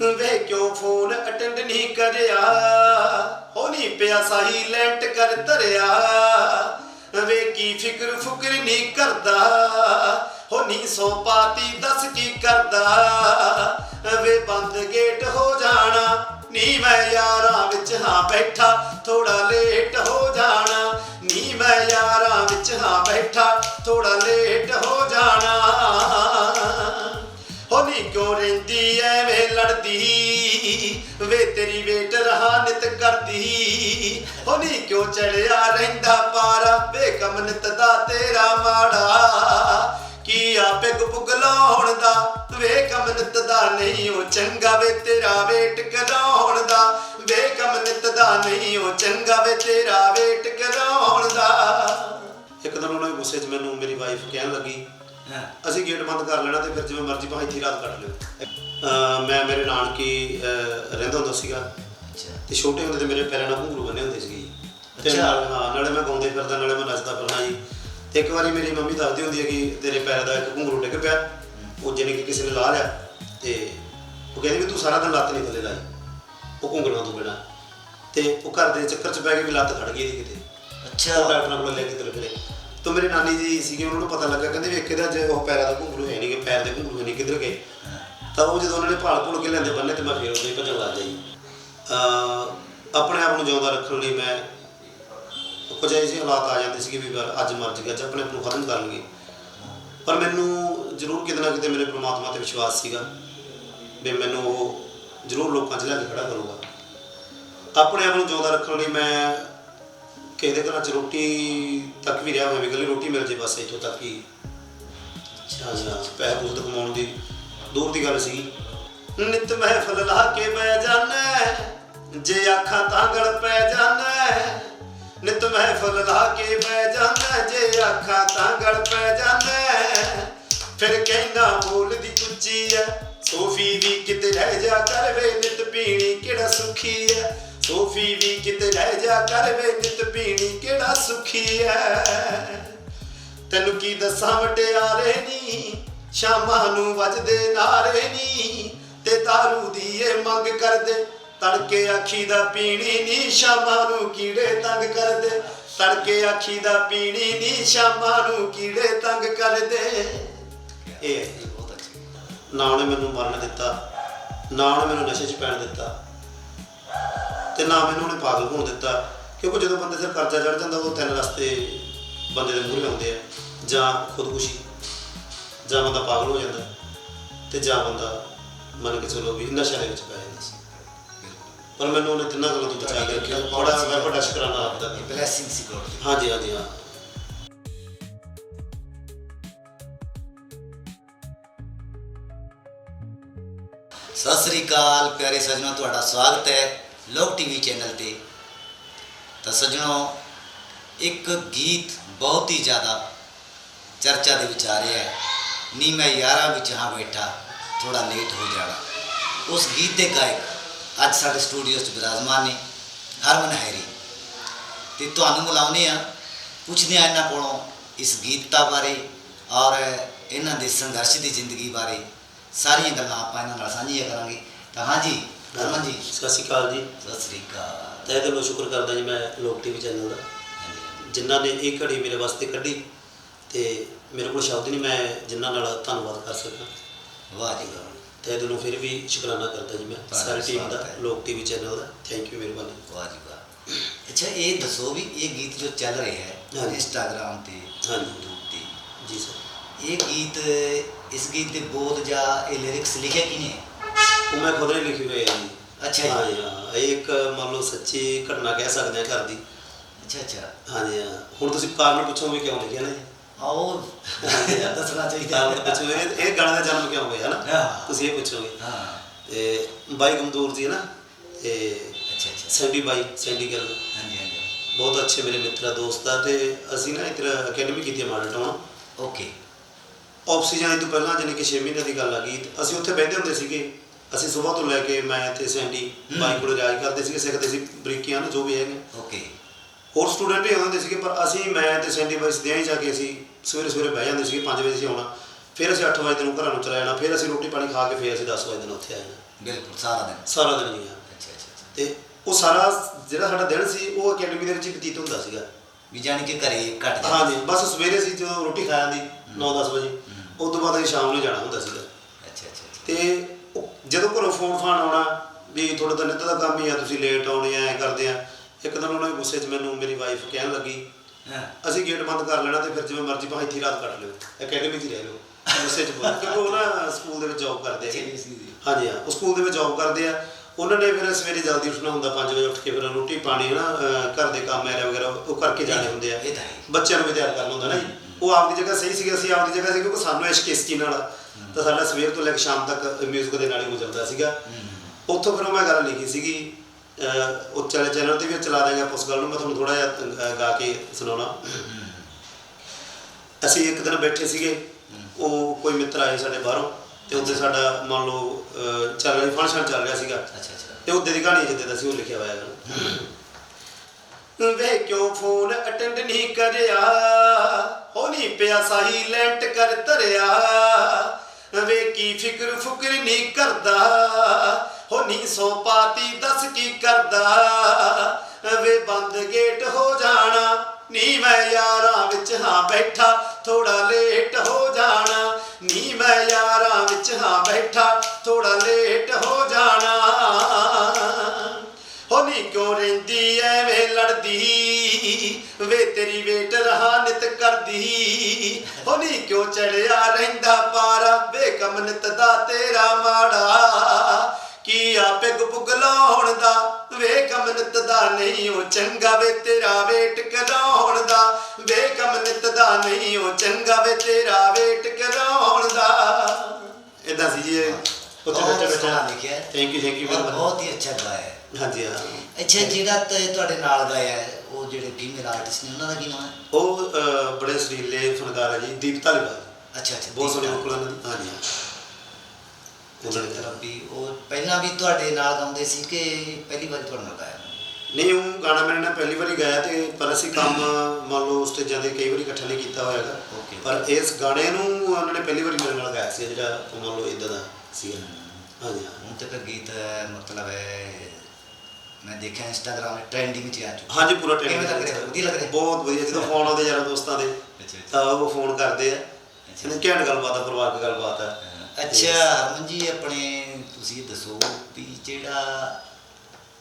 ਵੇ phone attend ਨਹੀਂ ਕਰਿਆ। ਹੋ ਨਹੀਂ ਪਿਆ ਸਾਈਲੈਂਟ ਕਰ ਧਰਿਆ। ਵੇ ਫਿਕਰ ਫੁਕਰ ਨਹੀਂ ਕਰਦਾ। ਹੋ ਨਹੀਂ ਪਾਤੀ ਦੱਸ ਕੀ ਕਰਦਾ। ਵੇ ਬੰਦ ਗੇਟ ਹੋ ਜਾਣਾ। ਨੀ ਮੈਂ ਯਾਰਾਂ ਵਿੱਚ ਹਾਂ ਬੈਠਾ। ਥੋੜਾ ਲੇਟ ਹੋ ਜਾਣਾ। ਨੀ ਮੈਂ ਯਾਰਾਂ ਵਿੱਚ ਹਾਂ ਬੈਠਾ। ਥੋੜਾ ਲੇਟ ਹੋ ਜਾਣਾ। ਰਹਿੰਦੀ ਐਵੇਂ ਲੜਦੀ, ਵੇ ਤੇਰੀ ਵੇਟ ਰਹਾ ਨਿਤ ਕਰਦੀ। ਹੋ ਕਿਉਂ ਚੜਿਆ ਰਹਿੰਦਾ ਪਾਰਾ ਬੇਕਮ ਨਿਤ ਦਾ ਤੇਰਾ ਮਾੜਾ। ਕੀ ਆ ਪਿਗ ਦਾ, ਵੇ ਕਮ ਨਿਤ ਦਾ ਨਹੀਂ ਉਹ ਚੰਗਾ ਵੇ ਤੇਰਾ ਵੇਟ ਕਰਾਉਣ ਦਾ। ਵੇ ਕਮ ਨਿਤ ਦਾ ਨਹੀਂ ਉਹ ਚੰਗਾ ਵੇ ਤੇਰਾ ਵੇਟ ਕਰਾਉਣ ਦਾ। ਇੱਕ ਦਿਨ ਉਹਨਾਂ ਦੇ ਗੁੱਸੇ 'ਚ ਮੈਨੂੰ ਮੇਰੀ ਵਾਈਫ ਕਹਿਣ ਲੱਗੀ ਅਸੀਂ ਗੇਟ ਬੰਦ ਕਰ ਲੈਣਾ ਤੇ ਫਿਰ ਜਿਵੇਂ ਮਰਜ਼ੀ ਭਾਵੇਂ ਇੱਥੇ ਰਾਤ ਕੱਟ ਲਿਓ। ਮੈਂ ਮੇਰੇ ਨਾਨਕੀ ਰਹਿੰਦਾ ਹੁੰਦਾ ਸੀਗਾ। ਅੱਛਾ। ਤੇ ਛੋਟੇ ਹੁੰਦੇ ਤੇ ਮੇਰੇ ਪੈਰਾਂ ਨਾਲ ਘੁੰਗਰੂ ਬੰਨੇ ਹੁੰਦੇ ਸੀਗੇ ਤੇ। ਨਾਲ ਹਾਂ ਨਾਲੇ ਮੈਂ ਗਾਉਂਦੇ ਫਿਰਦਾ ਨਾਲੇ ਮੈਂ ਨੱਚਦਾ ਫਿਰਦਾ ਜੀ। ਤੇ ਇੱਕ ਵਾਰੀ ਮੇਰੀ ਮੰਮੀ ਦੱਸਦੀ ਹੁੰਦੀ ਹੈ ਕਿ ਤੇਰੇ ਪੈਰ ਦਾ ਇੱਕ ਘੁੰਗਰੂ ਡਿੱਗ ਪਿਆ। ਉਹ ਜਿਹਨੇ ਕਿ ਕਿਸੇ ਨੇ ਲਾ ਲਿਆ। ਤੇ ਉਹ ਕਹਿੰਦੀ ਵੀ ਤੂੰ ਸਾਰਾ ਦਿਨ ਲੱਤ ਨਹੀਂ ਥੱਲੇ ਲਾਈ। ਉਹ ਘੁੰਗਰਾਂ ਤੋਂ ਬਿਨਾ। ਤੇ ਉਹ ਘਰ ਦੇ ਚੱਕਰ 'ਚ ਪੈ ਕੇ ਵੀ ਲੱਤ ਖੜ ਗਈ ਇਹਦੀ ਕਿਤੇ। ਉਹ ਅੱਛਾ ਡਾਕਟਰਾਂ ਕੋਲ ਲੈ ਕੇ ਤੁਰ ਫਿਰੇ ਤਾਂ ਮੇਰੇ ਨਾਨੀ ਜੀ ਸੀਗੇ, ਉਹਨਾਂ ਨੂੰ ਪਤਾ ਲੱਗਾ, ਕਹਿੰਦੇ ਵੀ ਕਿਹਦਾ ਜੇ ਉਹ ਪੈਰਾਂ ਦਾ ਘੁੰਗਰੂ ਹੈ ਨਹੀਂ ਕਿ ਪੈਰ ਦੇ ਘੁੰਗਰੂ ਹੈ ਨਹੀਂ ਕਿੱਧਰ ਗਏ? ਤਾਂ ਉਹ ਜਦੋਂ ਉਹਨਾਂ ਨੇ ਭਾਲ ਭੁਲ ਕੇ ਲੈਂਦੇ ਬੰਨੇ ਤੇ ਮੈਂ ਫੇਰ ਉਹਦੇ ਹੀ ਭੱਜਣ ਲੱਗ ਜਾਈ। ਅ ਆਪਣੇ ਆਪ ਨੂੰ ਜਿਉਂਦਾ ਰੱਖਣ ਲਈ ਮੈਂ ਕੁਝ ਐਸੇ ਹਾਲਾਤ ਆ ਜਾਂਦੇ ਸੀਗੇ ਵੀ ਯਾਰ ਅੱਜ ਮਰ ਜਗਾ ਅੱਜ ਆਪਣੇ ਆਪ ਨੂੰ ਖਤਮ ਕਰ ਲਈਏ ਪਰ ਮੈਨੂੰ ਜ਼ਰੂਰ ਕਿਤੇ ਨਾ ਕਿਤੇ ਮੇਰੇ ਪ੍ਰਮਾਤਮਾ ਤੇ ਵਿਸ਼ਵਾਸ ਸੀਗਾ ਵੀ ਮੈਨੂੰ ਉਹ ਜ਼ਰੂਰ ਲੋਕਾਂ 'ਚ ਲਿਆ ਕੇ ਖੜਾ ਕਰੂਗਾ। ਆਪਣੇ ਆਪ ਨੂੰ ਜਿਉਂਦਾ ਰੱਖਣ ਲਈ ਮੈਂ ਕਿਸੇ ਦੇ ਘਰਾਂ 'ਚ ਰੋਟੀ ਤੱਕ ਵੀ ਰਿਹਾ ਹੋਇਆ ਇਕੱਲੀ ਰੋਟੀ ਮਿਲ ਜੇ ਬਸ ਇੱਥੋਂ ਤੱਕ ਹੀ। ਅੱਛਾ ਪੈਸੇ ਪੂਸੇ ਕਮਾਉਣ ਦੀ ਦੂਰ ਦੀ ਗੱਲ ਸੀ ਨਿਤ ਮਹਿਫਲ ਲਾ ਕੇ ਬਹਿ ਜਾਣਾ ਜੇ ਆਖਾਂ ਤਾਂ ਗਲ ਪੈ ਜਾਣਾ ਨਿਤ ਮਹਿਫਲ ਲਾ ਕੇ ਬਹਿ ਜਾਣਾ ਜੇ ਆਖਾਂ ਤਾਂ ਗਲ ਪੈ ਜਾਣਾ ਫਿਰ ਕਹਿੰਦਾ ਬੋਲਦੀ ਉੱਚੀ ਐ ਸੋਫੀ ਵੀ ਕਿਤੇ ਰਹਿ ਜਾ ਕਰ ਵੇ ਨਿਤ ਪੀਣੀ ਕਿਹੜਾ ਸੁਖੀ ਐ ਸੋਫੀ ਵੀ ਕਿਤੇ ਰਹਿ ਜਾ ਕਰ ਵੇ ਨਿਤ ਪੀਣੀ ਕਿਹੜਾ ਸੁਖੀ ਐ? ਤੈਨੂੰ ਕੀ ਦੱਸਾਂ ਵਟਿਆਰੇ ਨੀ, ਸ਼ਾਮਾਂ ਨੂੰ ਵੱਜਦੇ ਨਾਰੇ ਨੀ, ਤੇ दारू ਦੀ ਇਹ ਮੰਗ ਕਰਦੇ, ਤੜਕੇ ਆਖੀ ਦਾ ਪੀਣੀ ਨੀ, ਸ਼ਾਮਾਂ ਨੂੰ ਕੀੜੇ ਤੰਗ ਕਰਦੇ। ਤੜਕੇ ਆਖੀ ਦਾ ਪੀਣੀ ਨੀ, ਸ਼ਾਮਾਂ ਨੂੰ ਕੀੜੇ ਤੰਗ ਕਰਦੇ। ਇਹ ਬਹੁਤ ਅੱਛਾ। ਨਾ ਉਹਨੇ ਮੈਨੂੰ ਮਰਨ ਦਿੱਤਾ। ਨਾ ਉਹਨੇ ਮੈਨੂੰ ਨਸ਼ੇ 'ਚ ਪੈਣ ਦਿੱਤਾ। ਤੇ ਨਾ ਮੈਨੂੰ ਉਹਨੇ ਪਾਗਲ ਹੋਣ ਦਿੱਤਾ। ਕਿਉਂਕਿ ਜਦੋਂ ਬੰਦੇ ਸਿਰ ਕਰਜ਼ਾ ਚੜ ਜਾਂਦਾ ਉਹ ਤਿੰਨ ਰਸਤੇ ਬੰਦੇ ਦੇ ਮੂਹਰੇ ਆਉਂਦੇ ਆ। ਜਾਂ ਖੁਦਕੁਸ਼ੀ ਜਾਂ ਬੰਦਾ ਪਾਗਲ ਹੋ ਜਾਂਦਾ ਤੇ ਜਾਂ ਬੰਦਾ ਮੰਨ ਕੇ ਚਲੋ ਵੀ ਨਸ਼ੇ ਦੇ ਵਿੱਚ ਪੈ ਜਾਂਦਾ ਸੀ। ਪਰ ਮੈਨੂੰ ਉਹਨੇ ਤਿੰਨਾਂ ਗੱਲਾਂ ਤੋਂ ਬਚਾ ਕੇ ਰੱਖਿਆ। ਬੜਾ ਮੈਂ ਵੱਡਾ ਸ਼ੁਕਰਾਨਾ ਆਪ ਦਾ। ਬਲੇਸਿੰਗ ਸੀ ਗੋਡ ਦੀ। ਹਾਂਜੀ ਹਾਂਜੀ ਹਾਂ। ਸਤਿ ਸ੍ਰੀ ਅਕਾਲ ਪਿਆਰੇ ਸੱਜਣੋ ਤੁਹਾਡਾ ਸਵਾਗਤ ਹੈ। ਲੋਕ ਟੀਵੀ ਚੈਨਲ ਤੇ, ਤਾਂ ਸੱਜਣੋ, ਇੱਕ ਗੀਤ ਬਹੁਤ ਹੀ ਜ਼ਿਆਦਾ ਚਰਚਾ ਦੇ ਵਿੱਚ ਆ ਰਿਹਾ ਹੈ। ਨੀ ਮੈਂ ਯਾਰਾਂ ਵਿੱਚ ਹਾਂ ਬੈਠਾ ਥੋੜਾ ਲੇਟ ਹੋ ਜਾਣਾ। ਉਸ ਗੀਤ ਦੇ ਗਾਇਕ ਅੱਜ ਸਾਡੇ ਸਟੂਡੀਓ 'ਚ ਬਿਰਾਜਮਾਨ ਨੇ, ਹਰਮਨ ਹੈਰੀ। ਤੇ ਤੁਹਾਨੂੰ ਬੁਲਾਉਂਦੇ ਆ ਪੁੱਛਦੇ ਆ ਇਹਨਾਂ ਕੋਲੋਂ ਇਸ ਗੀਤਤਾ ਬਾਰੇ ਔਰ ਇਹਨਾਂ ਦੇ ਸੰਘਰਸ਼ ਦੀ ਜ਼ਿੰਦਗੀ ਬਾਰੇ। ਸਾਰੀਆਂ ਗੱਲਾਂ ਆਪਾਂ ਇਹਨਾਂ ਨਾਲ ਸਾਂਝੀਆਂ ਕਰਾਂਗੇ। ਤਾਂ ਹਾਂਜੀ ਹਰਮਨ ਜੀ ਸਤਿ ਸ਼੍ਰੀ ਅਕਾਲ ਜੀ। ਸਤਿ ਸ੍ਰੀ ਅਕਾਲ। ਤਹਿ ਦਿਲੋਂ ਸ਼ੁਕਰ ਕਰਦਾ ਜੀ ਮੈਂ ਲੋਕ ਟੀਵੀ ਚੈਨਲ ਦਾ। ਹਾਂਜੀ, ਹਾਂਜੀ। ਜਿਨ੍ਹਾਂ ਨੇ ਇਹ ਘੜੀ ਮੇਰੇ ਵਾਸਤੇ ਕੱਢੀ ਤੇ ਮੇਰੇ ਕੋਲ ਸ਼ਬਦ ਨਹੀਂ ਮੈਂ ਜਿਨ੍ਹਾਂ ਨਾਲ ਧੰਨਵਾਦ ਕਰ ਸਕਾਂ। ਵਾਹ ਜੀ ਵਾਹ। ਤਹਿ ਦਿਲੋਂ ਫਿਰ ਵੀ ਸ਼ੁਕਰਾਨਾ ਕਰਦਾ ਜੀ ਮੈਂ ਸਾਰੀ ਟੀਮ ਦਾ। ਲੋਕ ਟੀਵੀ ਚੈਨਲ ਦਾ। ਥੈਂਕ ਯੂ ਮਿਹਰਬਾਨੀ। ਵਾਹ ਜੀ ਵਾਹ। ਅੱਛਾ ਇਹ ਦੱਸੋ ਵੀ ਇਹ ਗੀਤ ਜੋ ਚੱਲ ਰਿਹਾ ਹੈ ਹਾਂਜੀ। ਇੰਸਟਾਗ੍ਰam ਤੇ ਹਾਂਜੀ। YouTube ਤੇ। ਜੀ ਸਰ। ਇਹ ਗੀਤ ਇਸ ਗੀਤ ਦੇ ਬੋਲ ਜਾਂ ਇਹ ਲਿਰਿਕਸ ਲਿਖੇ ਕਿਨੇ? ਉਹ ਮੈਂ ਖੁਦ ਨੇ ਲਿਖੀ ਹੋਈ ਹੈ ਜੀ। ਅੱਛਾ ਜੀ। ਹਾਂ ਜੀ, ਹਾਂ। ਇਹ ਇੱਕ ਮੰਨ ਲਓ ਸੱਚੀ ਘਟਨਾ ਕਹਿ ਸਕਦੇ ਹਾਂ ਘਰ ਦੀ। ਅੱਛਾ ਅੱਛਾ। ਹਾਂ ਹੁਣ ਤੁਸੀਂ ਕਾਰਨ ਪੁੱਛੋਗੇ ਕਿਉਂ ਲਿਖਿਆ ਨੇ ਆਓ ਦੱਸਣਾ ਚਾਹੀਦਾ। ਕਾਰਨ ਪੁੱਛੋਗੇ ਇਹ ਗਾਣੇ ਦਾ ਜਨਮ ਕਿਉਂ ਹੋਇਆ ਨਾ? ਹਾਂ। ਤੁਸੀਂ ਇਹ ਪੁੱਛੋਗੇ ਹਾਂ। ਤੇ ਬਾਈ ਗਮਦੂਰ ਜੀ ਹੈ ਨਾ? ਤੇ ਅੱਛਾ ਅੱਛਾ। ਸੈਂਡੀ ਬਾਈ ਸੈਂਡੀ ਗਿੱਲ। ਹਾਂਜੀ ਹਾਂਜੀ। ਬਹੁਤ ਅੱਛੇ ਮੇਰੇ ਮਿੱਤਰ ਆ ਦੋਸਤ ਆ ਤੇ ਅਸੀਂ ਨਾ ਇੱਧਰ ਅਕੈਡਮੀ ਕੀਤੀ ਹੈ ਮਾਡਲ ਟਾਊਨ। ਓਕੇ। ਆਕਸੀਜਨ ਤੋਂ ਪਹਿਲਾਂ ਜਾਣੀ ਕਿ 6 ਮਹੀਨੇ ਦੀ ਗੱਲ ਆ ਗਈ। ਤੇ ਅਸੀਂ ਉੱਥੇ ਬਹਿੰਦੇ ਹੁੰਦੇ ਸੀਗੇ। ਅਸੀਂ ਸਵੇਰ ਤੋਂ ਲੈ ਕੇ ਮੈਂ ਤੇ ਸੈਂਡੀ। ਬਾਈ ਕੋਲ ਰਿਆਜ਼ ਕਰਦੇ ਸੀਗੇ ਸਿੱਖਦੇ ਸੀ ਬਰੀਕੀਆਂ ਨੂੰ ਜੋ ਵੀ ਹੈਗੇ। ਓਕੇ। ਹੋਰ ਸਟੂਡੈਂਟ ਵੀ ਆਉਂਦੇ ਸੀਗੇ ਪਰ ਅਸੀਂ ਮੈਂ ਤੇ ਸੈਂਡੀ ਬਾਈ ਸਦਿਆਂ ਹੀ ਜਾ ਕੇ ਅਸੀਂ ਸਵੇਰੇ ਸਵੇਰੇ ਬਹਿ ਜਾਂਦੇ ਸੀਗੇ 5 ਵਜੇ ਅਸੀਂ ਆਉਣਾ। ਫਿਰ ਅਸੀਂ 8 ਵਜੇ ਨੂੰ ਘਰਾਂ ਨੂੰ ਚਲਾ ਜਾਣਾ ਫਿਰ ਅਸੀਂ ਰੋਟੀ ਪਾਣੀ ਖਾ ਕੇ ਫਿਰ ਅਸੀਂ 10 ਵਜੇ ਨੂੰ ਉੱਥੇ ਆ ਜਾਣਾ। ਬਿਲਕੁਲ ਸਾਰਾ ਦਿਨ। ਸਾਰਾ ਦਿਨ ਹਾਂ। ਅੱਛਾ ਅੱਛਾ ਅੱਛਾ। ਤੇ ਉਹ ਸਾਰਾ ਜਿਹੜਾ ਸਾਡਾ ਦਿਨ ਸੀ ਉਹ ਅਕੈਡਮੀ ਦੇ ਵਿੱਚ ਬਤੀਤ ਹੁੰਦਾ ਸੀਗਾ। ਵੀ ਜਾਣੀ ਕਿ ਘਰੇ ਘਟ ਜਾਂਦਾ ਹਾਂਜੀ ਬਸ ਸਵੇਰੇ ਸੀ ਜਦੋਂ ਰੋਟੀ ਖਾ ਜਾਂਦੀ 9-10 ਵਜੇ ਉਸ ਤੋਂ ਬਾਅਦ ਅਸੀਂ ਸ਼ਾਮ ਨੂੰ ਜਾਣਾ ਹੁੰਦਾ ਸੀਗਾ। ਅੱਛਾ ਅੱਛਾ। ਤੇ ਜਦੋਂ ਘਰੋਂ ਫੋਨ ਫਾਨ ਆਉਣਾ ਵੀ ਤੁਹਾਡਾ ਤਾਂ ਨਿੱਤ ਦਾ ਕੰਮ ਹੀ ਆ ਤੁਸੀਂ ਲੇਟ ਆਉਣੇ ਐ ਕਰਦੇ ਆ ਇੱਕ ਦਿਨ ਉਹਨਾਂ ਦੇ ਗੁੱਸੇ 'ਚ ਮੈਨੂੰ ਮੇਰੀ ਵਾਈਫ ਕਹਿਣ ਲੱਗੀ ਅਸੀਂ ਗੇਟ ਬੰਦ ਕਰ ਲੈਣਾ ਤੇ ਫਿਰ ਜਿਵੇਂ ਮਰਜ਼ੀ ਭਾਵੇਂ ਇੱਥੇ ਰਾਤ ਕੱਟ ਲਿਓ ਅਕੈਡਮੀ 'ਚ ਰਹਿ ਲਿਓ ਗੁੱਸੇ 'ਚ ਬੋਲ ਕਿਉਂਕਿ ਉਹ ਨਾ ਸਕੂਲ ਦੇ ਵਿੱਚ ਜੌਬ ਕਰਦੇ ਹੈਗੇ। ਹਾਂਜੀ ਹਾਂ ਉਹ ਸਕੂਲ ਦੇ ਵਿੱਚ ਜੌਬ ਕਰਦੇ ਆ ਉਹਨਾਂ ਨੇ ਫਿਰ ਸਵੇਰੇ ਜਲਦੀ ਉੱਠਣਾ ਹੁੰਦਾ 5 ਵਜੇ ਉੱਠ ਕੇ ਫਿਰ ਰੋਟੀ ਪਾਣੀ ਹਨਾ ਘਰ ਦੇ ਕੰਮ ਐਰਾ ਵਗੈਰਾ ਉਹ ਕਰਕੇ ਜਾਣੇ ਹੁੰਦੇ ਆ ਇਹ ਤਾਂ ਹੈ। ਬੱਚਿਆਂ ਨੂੰ ਵੀ ਤਿਆਰ ਕਰਨਾ ਹੁੰਦਾ ਨਾ ਜੀ ਉਹ ਆਪਦੀ ਜਗ੍ਹਾ ਸਹੀ ਸੀਗਾ ਅਸੀਂ ਆਪਦੀ ਜਗ੍ਹਾ ਸੀ ਕਿਉਂਕਿ ਸਾਨੂੰ ਇਸ਼ਕ ਇਸ ਚੀਜ਼ ਨਾਲ। ਤਾਂ ਸਾਡਾ ਸਵੇਰ ਤੋਂ ਲੈ ਕੇ ਸ਼ਾਮ ਤੱਕ ਮਿਊਜ਼ਿਕ ਦੇ ਨਾਲ ਹੀ ਗੁਜ਼ਰਦਾ ਸੀਗਾ। ਉੱਥੋਂ ਫਿਰ ਮੈਂ ਗੱਲ ਲਿਖੀ ਸੀਗੀ ਉਹ ਚਲੇ ਚੈਨਲ ਤੇ ਵੀ ਚਲਾ ਦਾਂਗੇ ਆਪਾਂ ਉਸ ਗੱਲ ਨੂੰ ਮੈਂ ਤੁਹਾਨੂੰ ਥੋੜਾ ਜਿਹਾ ਗਾ ਕੇ ਸੁਣਾਉਣਾ। ਅਸੀਂ ਇੱਕ ਦਿਨ ਬੈਠੇ ਸੀਗੇ ਉਹ ਕੋਈ ਮਿੱਤਰ ਆਏ ਸਾਡੇ ਬਾਹਰੋਂ ਤੇ ਉੱਥੇ ਸਾਡਾ ਮੰਨ ਲਓ ਚੱਲ ਰਿਹਾ ਫੰਕਸ਼ਨ ਚੱਲ ਰਿਹਾ ਸੀਗਾ। ਅੱਛਾ ਅੱਛਾ। ਤੇ ਉਹਦੇ ਦੀ ਕਹਾਣੀ ਜਿੱਦੇ ਦਾ ਸੀ ਉਹ ਲਿਖਿਆ ਹੋਇਆ ਹੈ ਵੇ ਕਿਉਂ ਫੋਨ ਅਟੈਂਡ ਨਹੀਂ ਕਰਿਆ? ਹੋ ਨਹੀਂ ਪਿਆ ਸਾਈਲੈਂਟ ਕਰ ਧਰਿਆ। ਵੇ ਕੀ ਫਿਕਰ ਫੁਕਰ ਨਹੀਂ ਕਰਦਾ, ਹੋ ਨਹੀਂ ਸੋ ਪਾਤੀ ਦੱਸ ਕੀ ਕਰਦਾ। ਵੇ ਬੰਦ ਗੇਟ ਹੋ ਜਾਣਾ, ਨੀ ਮੈਂ ਯਾਰਾਂ ਵਿੱਚ ਹਾਂ ਬੈਠਾ ਥੋੜਾ ਲੇਟ ਹੋ ਜਾਣਾ। ਨੀ ਮੈਂ ਯਾਰਾਂ ਵਿੱਚ ਹਾਂ ਬੈਠਾ ਥੋੜਾ ਲੇਟ ਹੋ ਜਾਣਾ। ਹੋ ਨੀ ਕਿਉਂ ਰਹਿੰਦੀ, ਐਵੇਂ ਲੜਦੀ, ਵੇ ਤੇਰੀ ਵੇਟ ਰਹਾ ਨਿਤ ਕਰਦੀ। ਹੋ ਨੀ ਕਿਉਂ ਚੜਿਆ ਰਹਿੰਦਾ ਪਾਰਾ ਵੇ ਕਮਨਤ ਦਾ ਤੇਰਾ ਮਾੜਾ। ਕੀ ਆ ਪਿਗ ਪੁਗ ਲਾਉਣ ਦਾ? ਵੇ ਕਮਨਤ ਦਾ ਨਹੀਂ ਉਹ ਚੰਗਾ ਵੇ ਤੇਰਾ ਵੇਟ ਕਰਾਉਣ ਦਾ। ਵੇ ਕਮਨਤ ਦਾ ਨਹੀਂ ਉਹ ਚੰਗਾ ਵੇ ਤੇਰਾ ਵੇਟ ਕਰਾਉਣ ਦਾ। ਇਦਾਂ ਸੀ ਜੀ ਉੱਥੇ ਸੋਹਣਾ ਬੈਠੇ। ਲਿਖਿਆ। ਥੈਂਕ ਯੂ ਥੈਂਕ ਯੂ ਬਹੁਤ ਹੀ ਅੱਛਾ ਗਾਇਆ ਹੈ। ਹਾਂਜੀ ਹਾਂ। ਅੱਛਾ ਜਿਹੜਾ ਤੁਹਾਡੇ ਨਾਲ ਗਾਇਆ ਉਹ ਜਿਹੜੇ ਫੀਮੇਲ ਆਰਟਿਸਟ ਨੇ ਉਹਨਾਂ ਦਾ ਕੀ ਨਾਮ ਹੈ? ਉਹ ਬੜੇ ਸੁਰੀਲੇ ਫਨਕਾਰ ਹੈ ਜੀ। ਦੀਪ ਧਾਲੀਵਾਲ। ਅੱਛਾ ਅੱਛਾ ਬਹੁਤ ਸੋਹਣੀ ਦੀਪਕ। ਮੁਕਲਾਂ ਦੀ ਹਾਂਜੀ ਉਹਨਾਂ ਨੇ ਮਤਲਬ ਵੀ ਉਹ ਪਹਿਲਾਂ ਵੀ ਤੁਹਾਡੇ ਨਾਲ ਗਾਉਂਦੇ ਸੀ ਕਿ ਪਹਿਲੀ ਵਾਰ ਤੁਹਾਡੇ ਨਾਲ ਗਾਇਆ ਨਹੀਂ ਉਹ ਗਾਣਾ ਮੇਰੇ ਨਾਲ ਪਹਿਲੀ ਵਾਰੀ ਗਾਇਆ ਤੇ ਪਰ ਅਸੀਂ ਕੰਮ ਮੰਨ ਲਓ ਸਟੇਜਾਂ ਤੇ ਕਈ ਵਾਰੀ ਇਕੱਠਾ ਨਹੀਂ ਕੀਤਾ ਹੋਇਆਗਾ. ਪਰ ਇਸ ਗਾਣੇ ਨੂੰ ਉਹਨਾਂ ਨੇ ਪਹਿਲੀ ਵਾਰੀ ਮੇਰੇ ਨਾਲ ਗਾਇਆ ਸੀ ਜਿਹੜਾ ਮੰਨ ਲਓ ਇਦਾਂ ਦਾ ਸੀਗਾ ਹਾਂਜੀ ਹਾਂ। ਹੁਣ ਤੇ ਫਿਰ ਗੀਤ ਮਤਲਬ ਹੈ ਮੈਂ ਦੇਖਿਆ ਇੰਸਟਾਗ੍ਰਾਮ ਤੇ ਟ੍ਰੈਂਡਿੰਗ ਚ ਆ ਚੁੱਕਾ। ਹਾਂਜੀ ਪੂਰਾ ਰਿਹਾ? ਵਧੀਆ ਲੱਗ ਰਿਹਾ? ਬਹੁਤ ਵਧੀਆ ਜਦੋਂ ਫੋਨ ਆਉਂਦੇ ਯਾਰਾਂ ਦੋਸਤਾਂ ਦੇ ਤਾਂ ਉਹ ਫੋਨ ਕਰਦੇ ਆ। ਕਹਿੰਦੇ ਘੈਂਟ ਗੱਲਬਾਤ ਆ ਪਰਿਵਾਰਕ ਗੱਲਬਾਤ ਆ। ਅੱਛਾ ਹਰਮਨ ਜੀ ਆਪਣੇ ਤੁਸੀਂ ਦੱਸੋ ਵੀ ਜਿਹੜਾ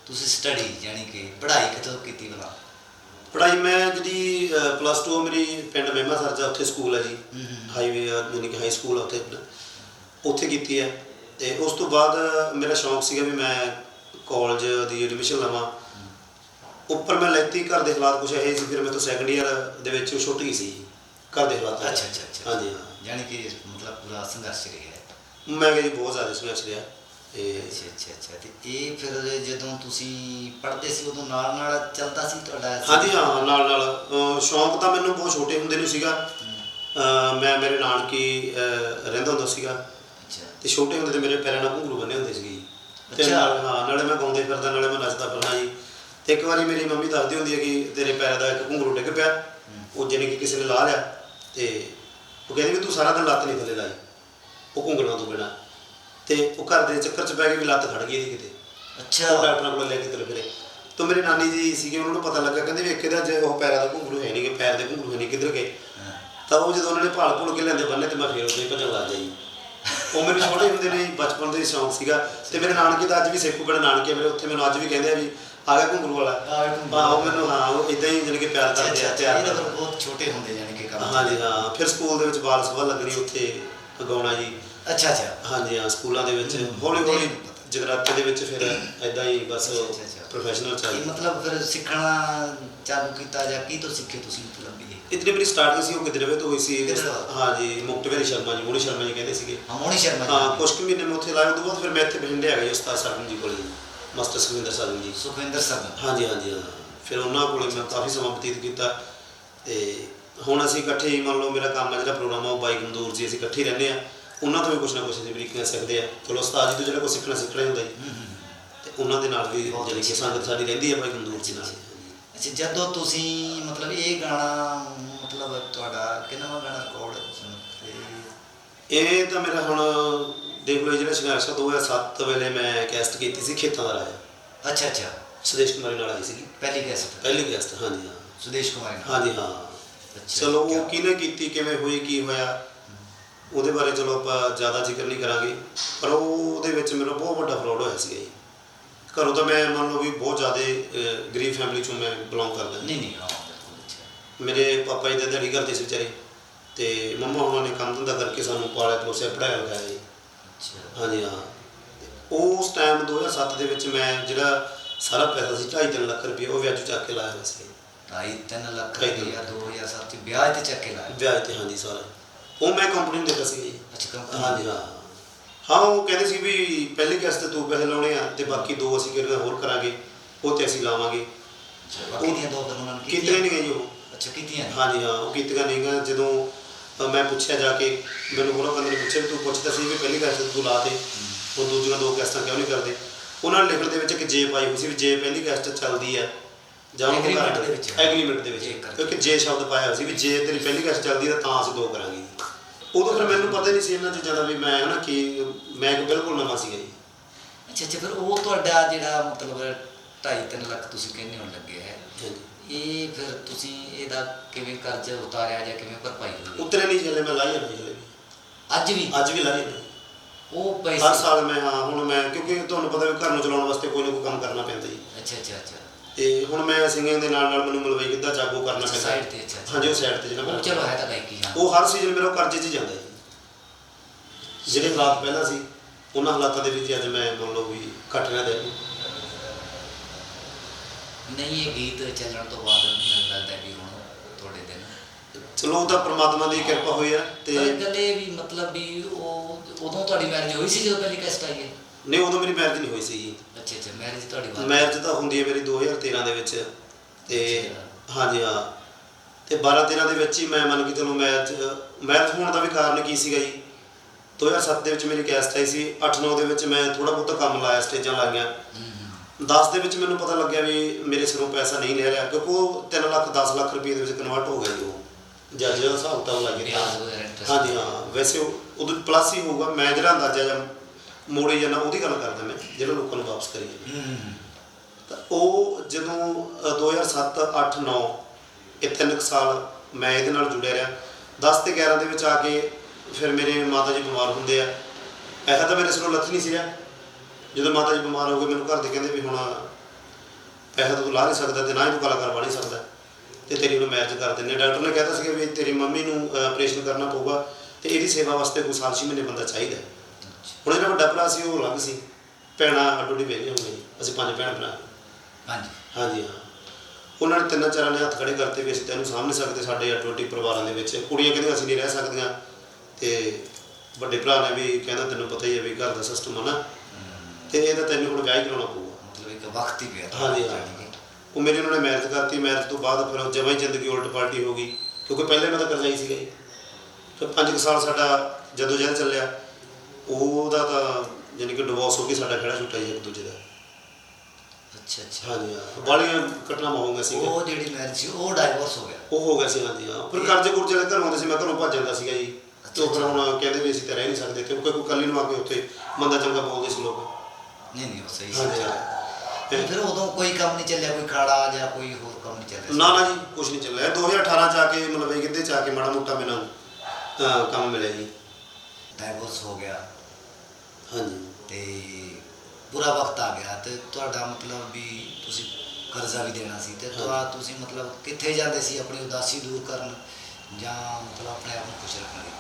ਤੁਸੀਂ ਸਟੱਡੀ ਯਾਨੀ ਕਿ ਪੜ੍ਹਾਈ ਕਿੱਥੋਂ ਕੀਤੀ ਬਣਾ ਪੜਾਈ ਮੈਂ ਜਿਹੜੀ ਪਲੱਸ 2 ਮੇਰੀ ਪਿੰਡ ਮਹਿਮਾ ਸਰਜਾ ਉੱਥੇ ਸਕੂਲ ਹੈ ਜੀ। ਹਾਈਵੇ ਯਾਨੀ ਕਿ ਹਾਈ ਸਕੂਲ ਉੱਥੇ। ਉੱਥੇ ਕੀਤੀ ਹੈ ਤੇ ਉਸ ਤੋਂ ਬਾਅਦ ਮੇਰਾ ਸ਼ੌਂਕ ਸੀਗਾ ਵੀ ਮੈਂ ਕਾਲਜ ਦੀ ਐਡਮਿਸ਼ਨ ਲਵਾਂ। ਉੱਪਰ ਮੈਂ ਲੈਤੀ ਘਰ ਦੇ ਹਾਲਾਤ ਕੁਝ ਇਹ ਸੀ ਫਿਰ ਮੈਂ ਤੋਂ ਸੈਕੰਡ ਇਅਰ ਦੇ ਵਿੱਚ ਛੁੱਟ ਗਈ ਸੀ। ਘਰ ਦੇ ਹਾਲਾਤ ਅੱਛਾ ਅੱਛਾ ਅੱਛਾ ਹਾਂਜੀ। ਹਾਂ ਯਾਨੀ ਕਿ ਮਤਲਬ ਪੂਰਾ ਸੰਘਰਸ਼ ਰਿਹਾ ਮੈਂ ਕਿਹਾ ਜੀ ਬਹੁਤ ਜ਼ਿਆਦਾ ਸੰਘਰਸ਼ ਰਿਹਾ। ਤੇ ਅੱਛਾ ਅੱਛਾ ਅੱਛਾ। ਤੇ ਇਹ ਫਿਰ ਜਦੋਂ ਤੁਸੀਂ ਪੜ੍ਹਦੇ ਸੀ ਉਦੋਂ ਨਾਲ ਨਾਲ ਚੱਲਦਾ ਸੀ ਤੁਹਾਡਾ ਹਾਂਜੀ ਹਾਂ ਨਾਲ ਨਾਲ। ਸ਼ੌਂਕ ਤਾਂ ਮੈਨੂੰ ਬਹੁਤ ਛੋਟੇ ਹੁੰਦੇ ਨੂੰ ਸੀਗਾ। ਮੈਂ ਮੇਰੇ ਨਾਨਕੀ ਰਹਿੰਦਾ ਹੁੰਦਾ ਸੀਗਾ। ਅੱਛਾ। ਤੇ ਛੋਟੇ ਹੁੰਦੇ ਤੇ ਮੇਰੇ ਪੈਰਾਂ ਨਾਲ ਘੁੰਗਰੂ ਬੰਨੇ ਹੁੰਦੇ ਸੀਗੇ। ਜੀ। ਤੇ। ਨਾਲ ਹਾਂ ਨਾਲੇ ਮੈਂ ਗਾਉਂਦੇ ਫਿਰਦਾ ਨਾਲੇ ਮੈਂ ਨੱਚਦਾ ਫਿਰਦਾ ਜੀ। ਤੇ ਇੱਕ ਵਾਰੀ ਮੇਰੀ ਮੰਮੀ ਦੱਸਦੀ ਹੁੰਦੀ ਹੈ ਕਿ ਤੇਰੇ ਪੈਰ ਦਾ ਇੱਕ ਘੁੰਗਰੂ ਡਿੱਗ ਪਿਆ। ਉਹ ਜਿਹਨੇ ਕਿ ਕਿਸੇ ਨੇ ਲਾ ਲਿਆ। ਤੇ ਉਹ ਕਹਿੰਦੀ ਵੀ ਤੂੰ ਸਾਰਾ ਦਿਨ ਲੱਤ ਨਹੀਂ ਥੱਲੇ ਲਾਈ। ਉਹ ਘੁੰਗਰਾਂ ਤੋਂ ਬਿਨਾ। ਤੇ ਉਹ ਘਰ ਦੇ ਚੱਕਰ 'ਚ ਪੈ ਕੇ ਵੀ ਲੱਤ ਖੜ ਗਈ ਇਹਦੀ ਕਿਤੇ। ਉਹ ਅੱਛਾ ਡਾਕਟਰਾਂ ਕੋਲ ਲੈ ਕੇ ਤੁਰ ਫਿਰੇ। ਤਾਂ ਮੇਰੇ ਨਾਨੀ ਜੀ ਸੀਗੇ ਉਹਨਾਂ ਨੂੰ ਪਤਾ ਲੱਗਾ ਕਹਿੰਦੇ ਵੀ ਇੱਕ ਇਹਦਾ ਜੇ ਉਹ ਪੈਰਾਂ ਦਾ ਘੁੰਗਰੂ ਹੈ ਨਹੀਂ ਕਿ ਪੈਰ ਦੇ ਘੁੰਗਰੂ ਹੈ ਨਹੀਂ ਕਿੱਧਰ ਗਏ। ਤਾਂ ਉਹ ਜਦੋਂ ਉਹਨਾਂ ਨੇ ਭਾਲ ਭੁਲ ਕੇ ਲੈਂਦੇ ਬੰਨੇ ਤੇ ਮੈਂ ਫੇਰ ਹੀ ਭੱਜਣ ਲੱਗ ਜਾਈ। ਉਹ ਮੈਨੂੰ ਛੋਟੇ ਹੁੰਦੇ ਨੇ ਬਚਪਨ ਹੀ ਸ਼ੌਂਕ ਸੀਗਾ। ਤੇ ਮੇਰੇ ਨਾਨਕੇ ਤਾਂ ਅੱਜ ਵੀ ਸੇਖੂਗੜ ਨਾਨਕੇ ਮੇਰੇ ਉੱਥੇ ਮੈਨੂੰ ਅੱਜ ਵੀ ਕਹਿੰਦੇ ਆ ਵੀ ਆ ਗਿਆ ਘੁੰਗਰੂ ਵਾਲਾ। ਆ ਗਿਆ ਘੁੰਗਰੂ ਹਾਂ ਉਹ ਮੈਨੂੰ ਹਾਂ ਉਹ ਇਦਾਂ ਹੀ ਕਿ ਪਿਆਰ ਕਰਦੇ ਆ ਪਿਆਰ ਕਰਦੇ ਬਹੁਤ ਛੋਟੇ ਹੁੰਦੇ ਯਾਨੀ ਕਿ ਕੰਮ। ਹਾਂਜੀ ਹਾਂ ਫਿਰ ਸਕੂਲ ਦੇ ਵਿੱਚ ਬਾਲ ਸਭਾ ਲੱਗਣੀ ਉੱਥੇ ਗਾਉਣਾ ਜੀ। ਅੱਛਾ ਅੱਛਾ। ਹਾਂਜੀ ਹਾਂ ਸਕੂਲਾਂ ਦੇ ਵਿੱਚ ਹੌਲੀ ਹੌਲੀ। ਜਗਰਾਤੇ ਦੇ ਵਿੱਚ ਫਿਰ ਐਦਾਂ ਹੀ ਬਸ। ਪ੍ਰੋਫੈਸ਼ਨਲ ਚੱਲ ਇਹ ਮਤਲਬ ਫਿਰ ਸਿੱਖਣਾ ਚਾਲੂ ਕੀਤਾ ਜਾਂ ਕੀ ਤੋਂ ਸਿੱਖੇ ਤੁਸੀਂ ਮਤਲਬ ਇਹ? ਇਤਨੀ ਮੇਰੀ ਸਟਾਰਟਿੰਗ ਸੀ ਉਹ ਕਿਧਰੇ ਵੇ ਤੋਂ ਹੋਈ ਸੀ? ਹਾਂਜੀ ਮੁਕਤਵੇਰੀ ਸ਼ਰਮਾ ਜੀ ਮੋਣੀ ਸ਼ਰਮਾ ਜੀ ਕਹਿੰਦੇ ਸੀਗੇ। ਹਮੋਣੀ ਸ਼ਰਮਾ ਹਾਂ ਜੀ। ਕੁਝ ਕੁ ਮਹੀਨੇ ਮੈਂ ਉੱਥੇ ਲਾਇਆ ਉਹ ਤੋਂ ਬਾਅਦ ਫਿਰ ਮੈਂ ਇੱਥੇ ਬਠਿੰਡੇ ਆ ਗਿਆ ਉਸਤਾਦ ਸਰਵਨ ਜੀ ਕੋਲ ਜੀ। ਮਾਸਟਰ ਸੁਖਵਿੰਦਰ ਸਰਵਨ ਜੀ। ਸੁਖਵਿੰਦਰ ਸਰ ਹਾਂਜੀ ਹਾਂਜੀ ਹਾਂ। ਫਿਰ ਉਹਨਾਂ ਕੋਲੇ ਮੈਂ ਕਾਫੀ ਸਮਾਂ ਬਤੀਤ ਕੀਤਾ ਤੇ ਹੁਣ ਅਸੀਂ ਇਕੱਠੇ ਹੀ ਮੰਨ ਲਓ ਮੇਰਾ ਕੰਮ ਆ ਜਿਹੜਾ ਪ੍ਰੋਗਰਾਮ ਆ ਉਹ ਬਾਈ ਗੰਦੂਰ ਜੀ ਅਸੀਂ ਇਕੱਠੇ ਰਹਿੰਦੇ ਆ ਉਹਨਾਂ ਤੋਂ ਵੀ ਕੁਛ ਨਾ ਕੁਛ ਅਸੀਂ ਬਰੀਕੀਆਂ ਸਿੱਖਦੇ ਆ ਚਲੋ ਉਸਤਾਦ ਜੀ ਤੋਂ ਜਿਹੜਾ ਕੁਛ ਸਿੱਖਣਾ ਸਿੱਖਣਾ ਹੁੰਦਾ ਜੀ। ਤੇ ਉਹਨਾਂ ਦੇ ਨਾਲ ਵੀ ਜਿਹੜੀ ਕਿ ਸੰਗਤ ਸਾਡੀ ਰਹਿੰਦੀ ਹੈ ਬਾਈ ਗੰਦੂਰ ਜੀ ਨਾਲ। ਅੱਛਾ ਜਦੋਂ ਤੁਸੀਂ ਮਤਲਬ ਇਹ ਗਾਣਾ ਮਤਲਬ ਤੁਹਾਡਾ ਕਿੰਨਾ ਗਾਣਾ ਰਿਕਾਰਡ ਇਹ ਤਾਂ ਮੇਰਾ ਹੁਣ ਦੇਖ ਲਓ ਜਿਹੜਾ ਸੰਘਰਸ਼ ਆ 2007 ਵੇਲੇ ਮੈਂ ਕੈਸਟ ਕੀਤੀ ਸੀ ਖੇਤਾਂ ਦਾ ਰਾਜਾ। ਅੱਛਾ ਅੱਛਾ। ਸੁਦੇਸ਼ ਕੁਮਾਰੀ ਨਾਲ ਆਈ ਸੀਗੀ। ਪਹਿਲੀ ਕੈਸਟ ਪਹਿਲੀ ਕੈਸਟ ਹਾਂਜੀ ਹਾਂ। ਸੁਦੇਸ਼ ਕੁਮਾਰ ਨਾਲ। ਹਾਂਜੀ ਹਾਂ। ਅੱਛਾ, ਚਲੋ ਉਹ ਕਿਹਨੇ ਕੀਤੀ ਕਿਵੇਂ ਹੋਈ ਕੀ ਹੋਇਆ ਉਹਦੇ ਬਾਰੇ ਚਲੋ ਆਪਾਂ ਜ਼ਿਆਦਾ ਜ਼ਿਕਰ ਨਹੀਂ ਕਰਾਂਗੇ। ਪਰ ਉਹ ਉਹਦੇ ਵਿੱਚ ਮੇਰਾ ਬਹੁਤ ਵੱਡਾ ਫਰਾਡ ਹੋਇਆ ਸੀਗਾ ਜੀ। ਘਰੋਂ ਤਾਂ ਮੈਂ ਮੰਨ ਲਓ ਵੀ ਬਹੁਤ ਜ਼ਿਆਦਾ ਗਰੀਬ ਫੈਮਿਲੀ ਚੋਂ ਮੈਂ ਬਿਲੋਂਗ ਕਰਦਾ। ਨਹੀਂ ਨਹੀਂ ਮੇਰੇ ਪਾਪਾ ਜੀ ਤਾਂ ਦਿਹਾੜੀ ਕਰਦੇ ਸੀ ਵਿਚਾਰੇ। ਤੇ ਮੰਮਾ ਉਹਨਾਂ ਨੇ ਕੰਮ ਧੰਦਾ ਕਰਕੇ ਸਾਨੂੰ ਪਾਲਿਆ ਪੋਸਿਆ ਪੜਾਇਆ ਲਗਾਇਆ ਜੀ। ਹਾਂਜੀ ਹਾਂ। ਉਸ ਟਾਈਮ 2007 ਦੇ ਵਿੱਚ ਮੈਂ ਜਿਹੜਾ ਸਾਰਾ ਪੈਸਾ ਸੀ 2.5 ਲੱਖ ਰੁਪਏ ਉਹ ਵਿਆਜੂ ਚੱਕ ਕੇ ਲਾਇਆ ਹੋਇਆ ਸੀ। ਢਾਈ ਤਿੰਨ ਲੱਖ ਢਾਈ ਤਿੰਨ ਰੁਪਇਆ 2007 ਚ ਵਿਆਜ ਤੇ ਚੱਕ ਕੇ ਲਾਇਆ? ਵਿਆਜ ਤੇ ਹਾਂਜੀ ਸਾਰਾ। ਉਹ ਮੈਂ ਕੰਪਨੀ ਨੂੰ ਦਿੱਤਾ ਸੀ। ਜੀ ਅੱਛਾ ਕੰਪਨੀ ਹਾਂਜੀ ਹਾਂ। ਹਾਂ ਉਹ ਕਹਿੰਦੇ ਸੀ ਵੀ ਪਹਿਲੀ ਕਿਸ਼ਤ ਤੇ ਤੂੰ ਪੈਸੇ ਲਾਉਣੇ ਆ ਤੇ ਬਾਕੀ ਦੋ ਅਸੀਂ ਕਿਹੜਾ ਹੋਰ ਕਰਾਂਗੇ ਉਹ ਤੇ ਅਸੀਂ ਲਾਵਾਂਗੇ। ਅੱਛਾ, ਬਾਕੀ ਦੀਆਂ ਦੋ ਫਿਰ ਉਹਨਾਂ ਨੇ ਕੀਤੀਆਂ ਨਹੀਂ ਗਏ ਜੀ ਉਹ। ਅੱਛਾ ਕੀਤੀਆਂ ਨੇ? ਹਾਂਜੀ ਹਾਂ ਉਹ ਕੀਤੀਆਂ ਨਹੀਂ ਗਈਆਂ। ਜਦੋਂ ਅ, ਮੈਂ ਪੁੱਛਿਆ ਜਾ ਕੇ ਮੈਨੂੰ ਹੋਰ ਬੰਦੇ ਨੇ ਪੁੱਛਿਆ ਵੀ ਤੂੰ ਪੁੱਛਦਾ ਸੀ ਵੀ ਪਹਿਲੀ ਕਿਸ਼ਤ ਤੂੰ ਲਾ ਦੇ ਉਹ ਦੂਜੀਆਂ ਦੋ ਕਿਸ਼ਤਾਂ ਕਿਉਂ ਨਹੀਂ ਕਰਦੇ? ਉਹਨਾਂ ਨੇ ਲਿਖਣ ਦੇ ਵਿੱਚ ਇੱਕ ਜੇ ਪਾਈ ਹੋਈ ਸੀ ਵੀ ਜੇ ਪਹਿਲੀ ਕਿਸ਼ਤ ਚੱਲਦੀ ਆ ਜਾਂ ਉਹ Agreement ਦੇ ਵਿੱਚ। ਐਗਰੀਮੈਂਟ ਦੇ ਵਿੱਚ। ਕਿਉਂਕਿ ਜੇ ਸ਼ਬਦ ਪਾਇਆ ਹੋਇਆ ਸੀ ਵੀ ਜੇ ਤੇਰੀ ਪਹਿਲੀ ਕਿਸ਼ਤ ਚੱਲਦੀ ਆ ਤਾਂ ਅਸੀਂ ਦੋ ਕਰਾਂਗੇ। ਉਦੋਂ ਫਿਰ ਮੈਨੂੰ ਪਤਾ ਨਹੀਂ ਸੀ ਇਹਨਾਂ ਚੀਜ਼ਾਂ ਦਾ ਵੀ ਮੈਂ ਹਨਾ ਕਿ ਮੈਂ ਬਿਲਕੁਲ ਨਵਾਂ ਸੀਗਾ ਜੀ। ਅੱਛਾ ਅੱਛਾ ਫਿਰ ਉਹ ਤੁਹਾਡਾ ਜਿਹੜਾ ਮਤਲਬ ਢਾਈ ਤਿੰਨ ਲੱਖ ਤੁਸੀਂ ਕਹਿੰਦੇ ਹੋ ਲੱਗੇ ਹੈ ਇਹ ਫਿਰ ਤੁਸੀਂ ਇਹਦਾ ਕਿਵੇਂ ਕਰਜ਼ ਉਤਾਰਿਆ ਜਾਂ ਕਿਵੇਂ ਭਰਪਾਈ ਹੋਈ? ਉਤਰੇ ਨਹੀਂ ਜਲੇ ਮੈਂ ਲਾਈ ਨਹੀਂ ਜਲੇ। ਅੱਜ ਵੀ? ਅੱਜ ਵੀ ਲਾਈ ਨਹੀਂ ਉਹ ਹਰ ਪੈਸੇ ਸਾਲ ਮੈਂ ਹਾਂ ਹੁਣ ਮੈਂ ਕਿਉਂਕਿ ਤੁਹਾਨੂੰ ਪਤਾ ਵੀ ਘਰ ਨੂੰ ਚਲਾਉਣ ਵਾਸਤੇ ਕੋਈ ਨਾ ਕੋਈ ਕੰਮ ਕਰਨਾ ਪੈਂਦਾ ਜੀ ਅੱਛਾ ਅੱਛਾ ਅੱਛਾ। ਤੇ ਹੁਣ ਮੈਂ ਸਿੰਗਿੰਗ ਦੇ ਨਾਲ ਨਾਲ ਮੈਨੂੰ ਮਲਵਈ ਕਿੱਦਾਂ ਜਾਗੋ ਕਰਨਾ ਪੈਂਦਾ। side ਤੇ, ਅੱਛਾ। ਹਾਂਜੀ ਉਹ ਸਾਈਡ ਤੇ ਜਿਹੜਾ ਚਲੋ ਹੈ ਤਾਂ ਗਾਇਕੀ ਹਾਂ। ਉਹ ਹਰ ਸੀਜ਼ਨ ਮੇਰਾ ਕਰਜ਼ੇ 'ਚ ਜਾਂਦਾ ਜੀ। ਜਿਹੜੇ ਹਾਲਾਤ ਪਹਿਲਾਂ ਸੀ ਉਹਨਾਂ ਹਾਲਾਤਾਂ ਦੇ ਵਿੱਚ ਅੱਜ ਮੈਂ ਮੰਨ ਲਓ ਵੀ ਘੱਟ ਰਿਹਾ ਦੇ ਨਹੀਂ ਇਹ ਗੀਤ ਚੱਲਣ ਤੋਂ ਬਾਅਦ ਮੈਨੂੰ ਲੱਗਦਾ ਵੀ ਹੁਣ ਤੁਹਾਡੇ ਦਿਨ। ਚਲੋ ਉਹ ਤਾਂ ਪ੍ਰਮਾਤਮਾ ਦੀ ਕਿਰਪਾ ਹੋਈ ਆ ਤੇ ਗੱਲ ਵੀ ਮਤਲਬ ਵੀ ਉਹ ਉਦੋਂ ਤੁਹਾਡੀ ਮੈਰਿਜ ਹੋਈ ਸੀ ਜਦੋਂ ਪਹਿਲੀ ਕੈਸਟ ਆਈ ਹੈ? ਨਹੀਂ ਉਦੋਂ ਮੇਰੀ ਮੈਰਿਜ ਨਹੀਂ ਹੋਈ ਸੀ ਅੱਛਾ ਅੱਛਾ ਮੈਰਿਜ ਤੁਹਾਡੀ ਬਾਅਦ ਮੈਰਿਜ ਤਾਂ ਹੁੰਦੀ ਹੈ ਮੇਰੀ 2013 ਦੇ ਵਿੱਚ। ਤੇ ਹਾਂਜੀ ਹਾਂ। ਤੇ 12 13 ਦੇ ਵਿੱਚ ਹੀ ਮੈਂ ਮੰਨ ਕੇ ਚਲੋ ਮੈਰਿਜ ਮੈਰਿਜ ਹੋਣ ਦਾ ਵੀ ਕਾਰਨ ਕੀ ਸੀਗਾ ਜੀ? 2007 ਦੇ ਵਿੱਚ ਮੇਰੀ ਕੈਸਟ ਆਈ ਸੀ। 8 9 ਦੇ ਵਿੱਚ ਮੈਂ ਥੋੜਾ ਬਹੁਤਾ ਕੰਮ ਲਾਇਆ ਸਟੇਜਾਂ ਲਾਈਆਂ। 10 ਦੇ ਵਿੱਚ ਮੈਨੂੰ ਪਤਾ ਲੱਗਿਆ ਵੀ ਮੇਰੇ ਸਿਰੋਂ ਪੈਸਾ ਨਹੀਂ ਲੈ ਰਿਹਾ ਕਿਉਂਕਿ ਉਹ 3 ਲੱਖ 10 ਲੱਖ ਰੁਪਏ ਦੇ ਵਿੱਚ ਕਨਵਰਟ ਹੋ ਗਿਆ ਜੀ ਉਹ। ਜੱਜ ਦਾ ਹਿਸਾਬ ਤਾਂ ਲੱਗ ਗਿਆ ਹਾਂਜੀ ਹਾਂ। ਵੈਸੇ ਉਹ ਉਦੋਂ ਪਲੱਸ ਹੀ ਹੋਊਗਾ। ਮੈਂ ਜਿਹੜਾ ਅੰਦਾਜ਼ਾ ਜਾਂ ਮੋੜੇ ਜਾਂਦਾ ਉਹਦੀ ਗੱਲ ਕਰਦਾ ਮੈਂ ਜਿਹੜਾ ਲੋਕਾਂ ਨੂੰ ਵਾਪਸ ਕਰੀਏ। ਤਾਂ ਉਹ ਜਦੋਂ ਅ, 2007 8 9 ਇਹ ਤਿੰਨ ਸਾਲ ਮੈਂ ਇਹਦੇ ਨਾਲ ਜੁੜਿਆ ਰਿਹਾ। 10 ਤੇ 11 ਦੇ ਵਿੱਚ ਆ ਕੇ ਫਿਰ ਮੇਰੇ ਮਾਤਾ ਜੀ ਬਿਮਾਰ ਹੁੰਦੇ ਆ। ਐਸਾ ਤਾਂ ਮੇਰੇ ਸਿਰੋਂ ਲੱਥ ਨਹੀਂ ਸੀਗਾ। ਜਦੋਂ ਮਾਤਾ ਜੀ ਬਿਮਾਰ ਹੋ ਗਏ ਮੈਨੂੰ ਘਰ ਦੇ ਕਹਿੰਦੇ ਵੀ ਹੁਣ ਪੈਸਾ ਤਾਂ ਲਾ ਨਹੀਂ ਸਕਦਾ ਤੇ ਨਾ ਹੀ ਤੂੰ ਕਲਾਕਾਰ ਬਣ ਨਹੀਂ ਸਕਦਾ। ਤੇ ਤੇਰੀ ਨੂੰ ਮੈਰਿਜ ਕਰ ਦਿੰਦੇ। ਡਾਕਟਰ ਨੇ ਕਹਿਤਾ ਸੀਗਾ ਵੀ ਤੇਰੀ ਮੰਮੀ ਨੂੰ ਆਪਰੇਸ਼ਨ ਕਰਨਾ ਪਊਗਾ ਤੇ ਇਹਦੀ ਸੇਵਾ ਵਾਸਤੇ ਕੋਈ ਸਾਲ ਛੇ ਮਹੀਨੇ ਬੰਦਾ ਚਾਹੀਦਾ। ਹੁਣ ਜਿਹੜਾ ਵੱਡਾ ਭਰਾ ਸੀ ਉਹ ਅਲੱਗ ਸੀ। ਭੈਣਾਂ ਅੱਡੋ ਅੱਡੀ ਵਿਹਲੀਆਂ ਹੋ ਗਈਆਂ ਅਸੀਂ ਪੰਜ ਭੈਣ ਭਰਾ। ਹਾਂਜੀ। ਹਾਂਜੀ ਹਾਂ। ਉਹਨਾਂ ਨੇ ਤਿੰਨਾਂ ਚਾਰਾਂ ਨੇ ਹੱਥ ਖੜੇ ਕਰਤੇ ਵੀ ਅਸੀਂ ਤੈਨੂੰ ਨਹੀਂ ਸਕਦੇ ਸਾਡੇ ਅੱਡੋ ਅੱਡੀ ਪਰਿਵਾਰਾਂ ਦੇ ਵਿੱਚ। ਕੁੜੀਆਂ ਕਹਿੰਦੀਆਂ ਅਸੀਂ ਨਹੀਂ ਰਹਿ ਸਕਦੀਆਂ। ਤੇ ਵੱਡੇ ਭਰਾ ਨੇ ਵੀ ਕਹਿੰਦਾ ਤੈਨੂੰ ਪਤਾ ਹੀ ਹੈ ਵੀ ਘਰ ਦਾ ਸਿਸਟਮ ਆ ਨਾ। ਤੇ ਇਹ ਤਾਂ ਤੈਨੂੰ ਹੁਣ ਵਿਆਹ ਹੀ ਕਰਾਉਣਾ ਪਊਗਾ। ਮਤਲਬ ਇੱਕ ਵਕਤ ਹੀ ਪਿਆ। ਹਾਂਜੀ, ਹਾਂ। ਜਾਣੀ। ਉਹ ਮੇਰੀ ਉਹਨਾਂ ਨੇ ਮੈਰਿਜ ਕਰਤੀ ਮੈਰਿਜ ਤੋਂ ਬਾਅਦ ਫਿਰ ਉਹ ਜਮਾਂ ਹੀ ਜ਼ਿੰਦਗੀ ਉਲਟ ਪਲਟੀ ਹੋ ਗਈ ਕਿਉਂਕਿ ਪਹਿਲੇ ਮੈਂ ਤਾਂ ਕਰਜ਼ਾ ਹੀ ਸੀਗਾ ਜੀ ਫਿਰ ਪੰਜ ਕੁ ਸਾਲ ਸਾਡਾ ਜਦੋਂ ਜਦ ਚੱਲਿਆ ਉਹਦਾ ਤਾਂ ਯਾਨੀ ਕਿ ਡਿਵੋਰਸ ਹੋ ਕੇ ਸਾਡਾ ਖੜਾ ਛੁੱਟਾ ਜੀ ਇੱਕ ਦੂਜੇ ਦਾ। ਅੱਛਾ ਅੱਛਾ। ਹਾਂਜੀ ਹਾਂ। ਬਾਲੀਆਂ ਘਟਨਾਵਾਂ ਹੋ ਸੀਗੀਆਂ। ਉਹ ਜਿਹੜੀ ਮੈਰਿਜ ਸੀ ਉਹ ਡਾਈਵੋਰਸ ਹੋ ਗਿਆ। ਉਹ ਹੋ ਗਿਆ ਸੀ ਹਾਂਜੀ ਹਾਂ। ਫਿਰ ਕਰਜ਼ੇ ਕੁਰਜ਼ੇ ਦੇ ਘਰੋਂ ਆਉਂਦੇ ਸੀ ਮੈਂ ਘਰੋਂ ਭੱਜ ਜਾਂਦਾ ਸੀਗਾ ਜੀ। ਤੇ ਉਹ ਫਿਰ ਹੁਣ ਕਹਿੰਦੇ ਵੀ ਅਸੀਂ ਤਾਂ ਰਹਿ ਨਹੀਂ ਸਕਦੇ ਕਿਉਂਕਿ ਕੋਈ ਕੱਲੀ ਨੂੰ ਆ ਕੇ ਉੱਥੇ ਮੰਦਾ ਚੰਗਾ ਬੋਲਦੇ ਸੀ ਲੋਕ। ਨਹੀਂ ਨਹੀਂ ਉਹ ਸਹੀ ਸੀ। ਤੇ ਫਿਰ ਉਦੋਂ ਕੋਈ ਕੰਮ ਨਹੀਂ ਚੱਲਿਆ ਕੋਈ ਖਾੜਾ ਜਾਂ ਕੋਈ ਹੋਰ ਕੰਮ ਨਹੀਂ ਚੱਲਿਆ? ਨਾ ਨਾ ਜੀ ਕੁਝ ਨਹੀਂ ਚੱਲਿਆ। 2018 ਚ ਆ ਕੇ ਮਤਲਬ ਇਹ ਕਿੱਦੇ ਚ ਆ ਕੇ ਮਾੜਾ ਮੋਟਾ ਮੈਨੂੰ ਅਹ, ਕੰਮ ਮਿਲਿਆ ਜੀ। ਡਾਈਵੋਰਸ ਹੋ ਗਿਆ। ਹਾਂਜੀ। ਤੇ ਬੁਰਾ ਵਕਤ ਆ ਗਿਆ ਤੇ ਤੁਹਾਡਾ ਮਤਲਬ ਵੀ ਤੁਸੀਂ ਕਰਜ਼ਾ ਵੀ ਦੇਣਾ ਸੀ ਤੇ ਤੁਹਾ ਤੁਸੀਂ ਮਤਲਬ ਕਿੱਥੇ ਜਾਂਦੇ ਸੀ ਆਪਣੀ ਉਦਾਸੀ ਦੂਰ ਕਰਨ ਜਾਂ ਮਤਲਬ ਆਪਣੇ ਆਪ ਨੂੰ ਖੁਸ਼ ਰੱਖਣ ਲਈ?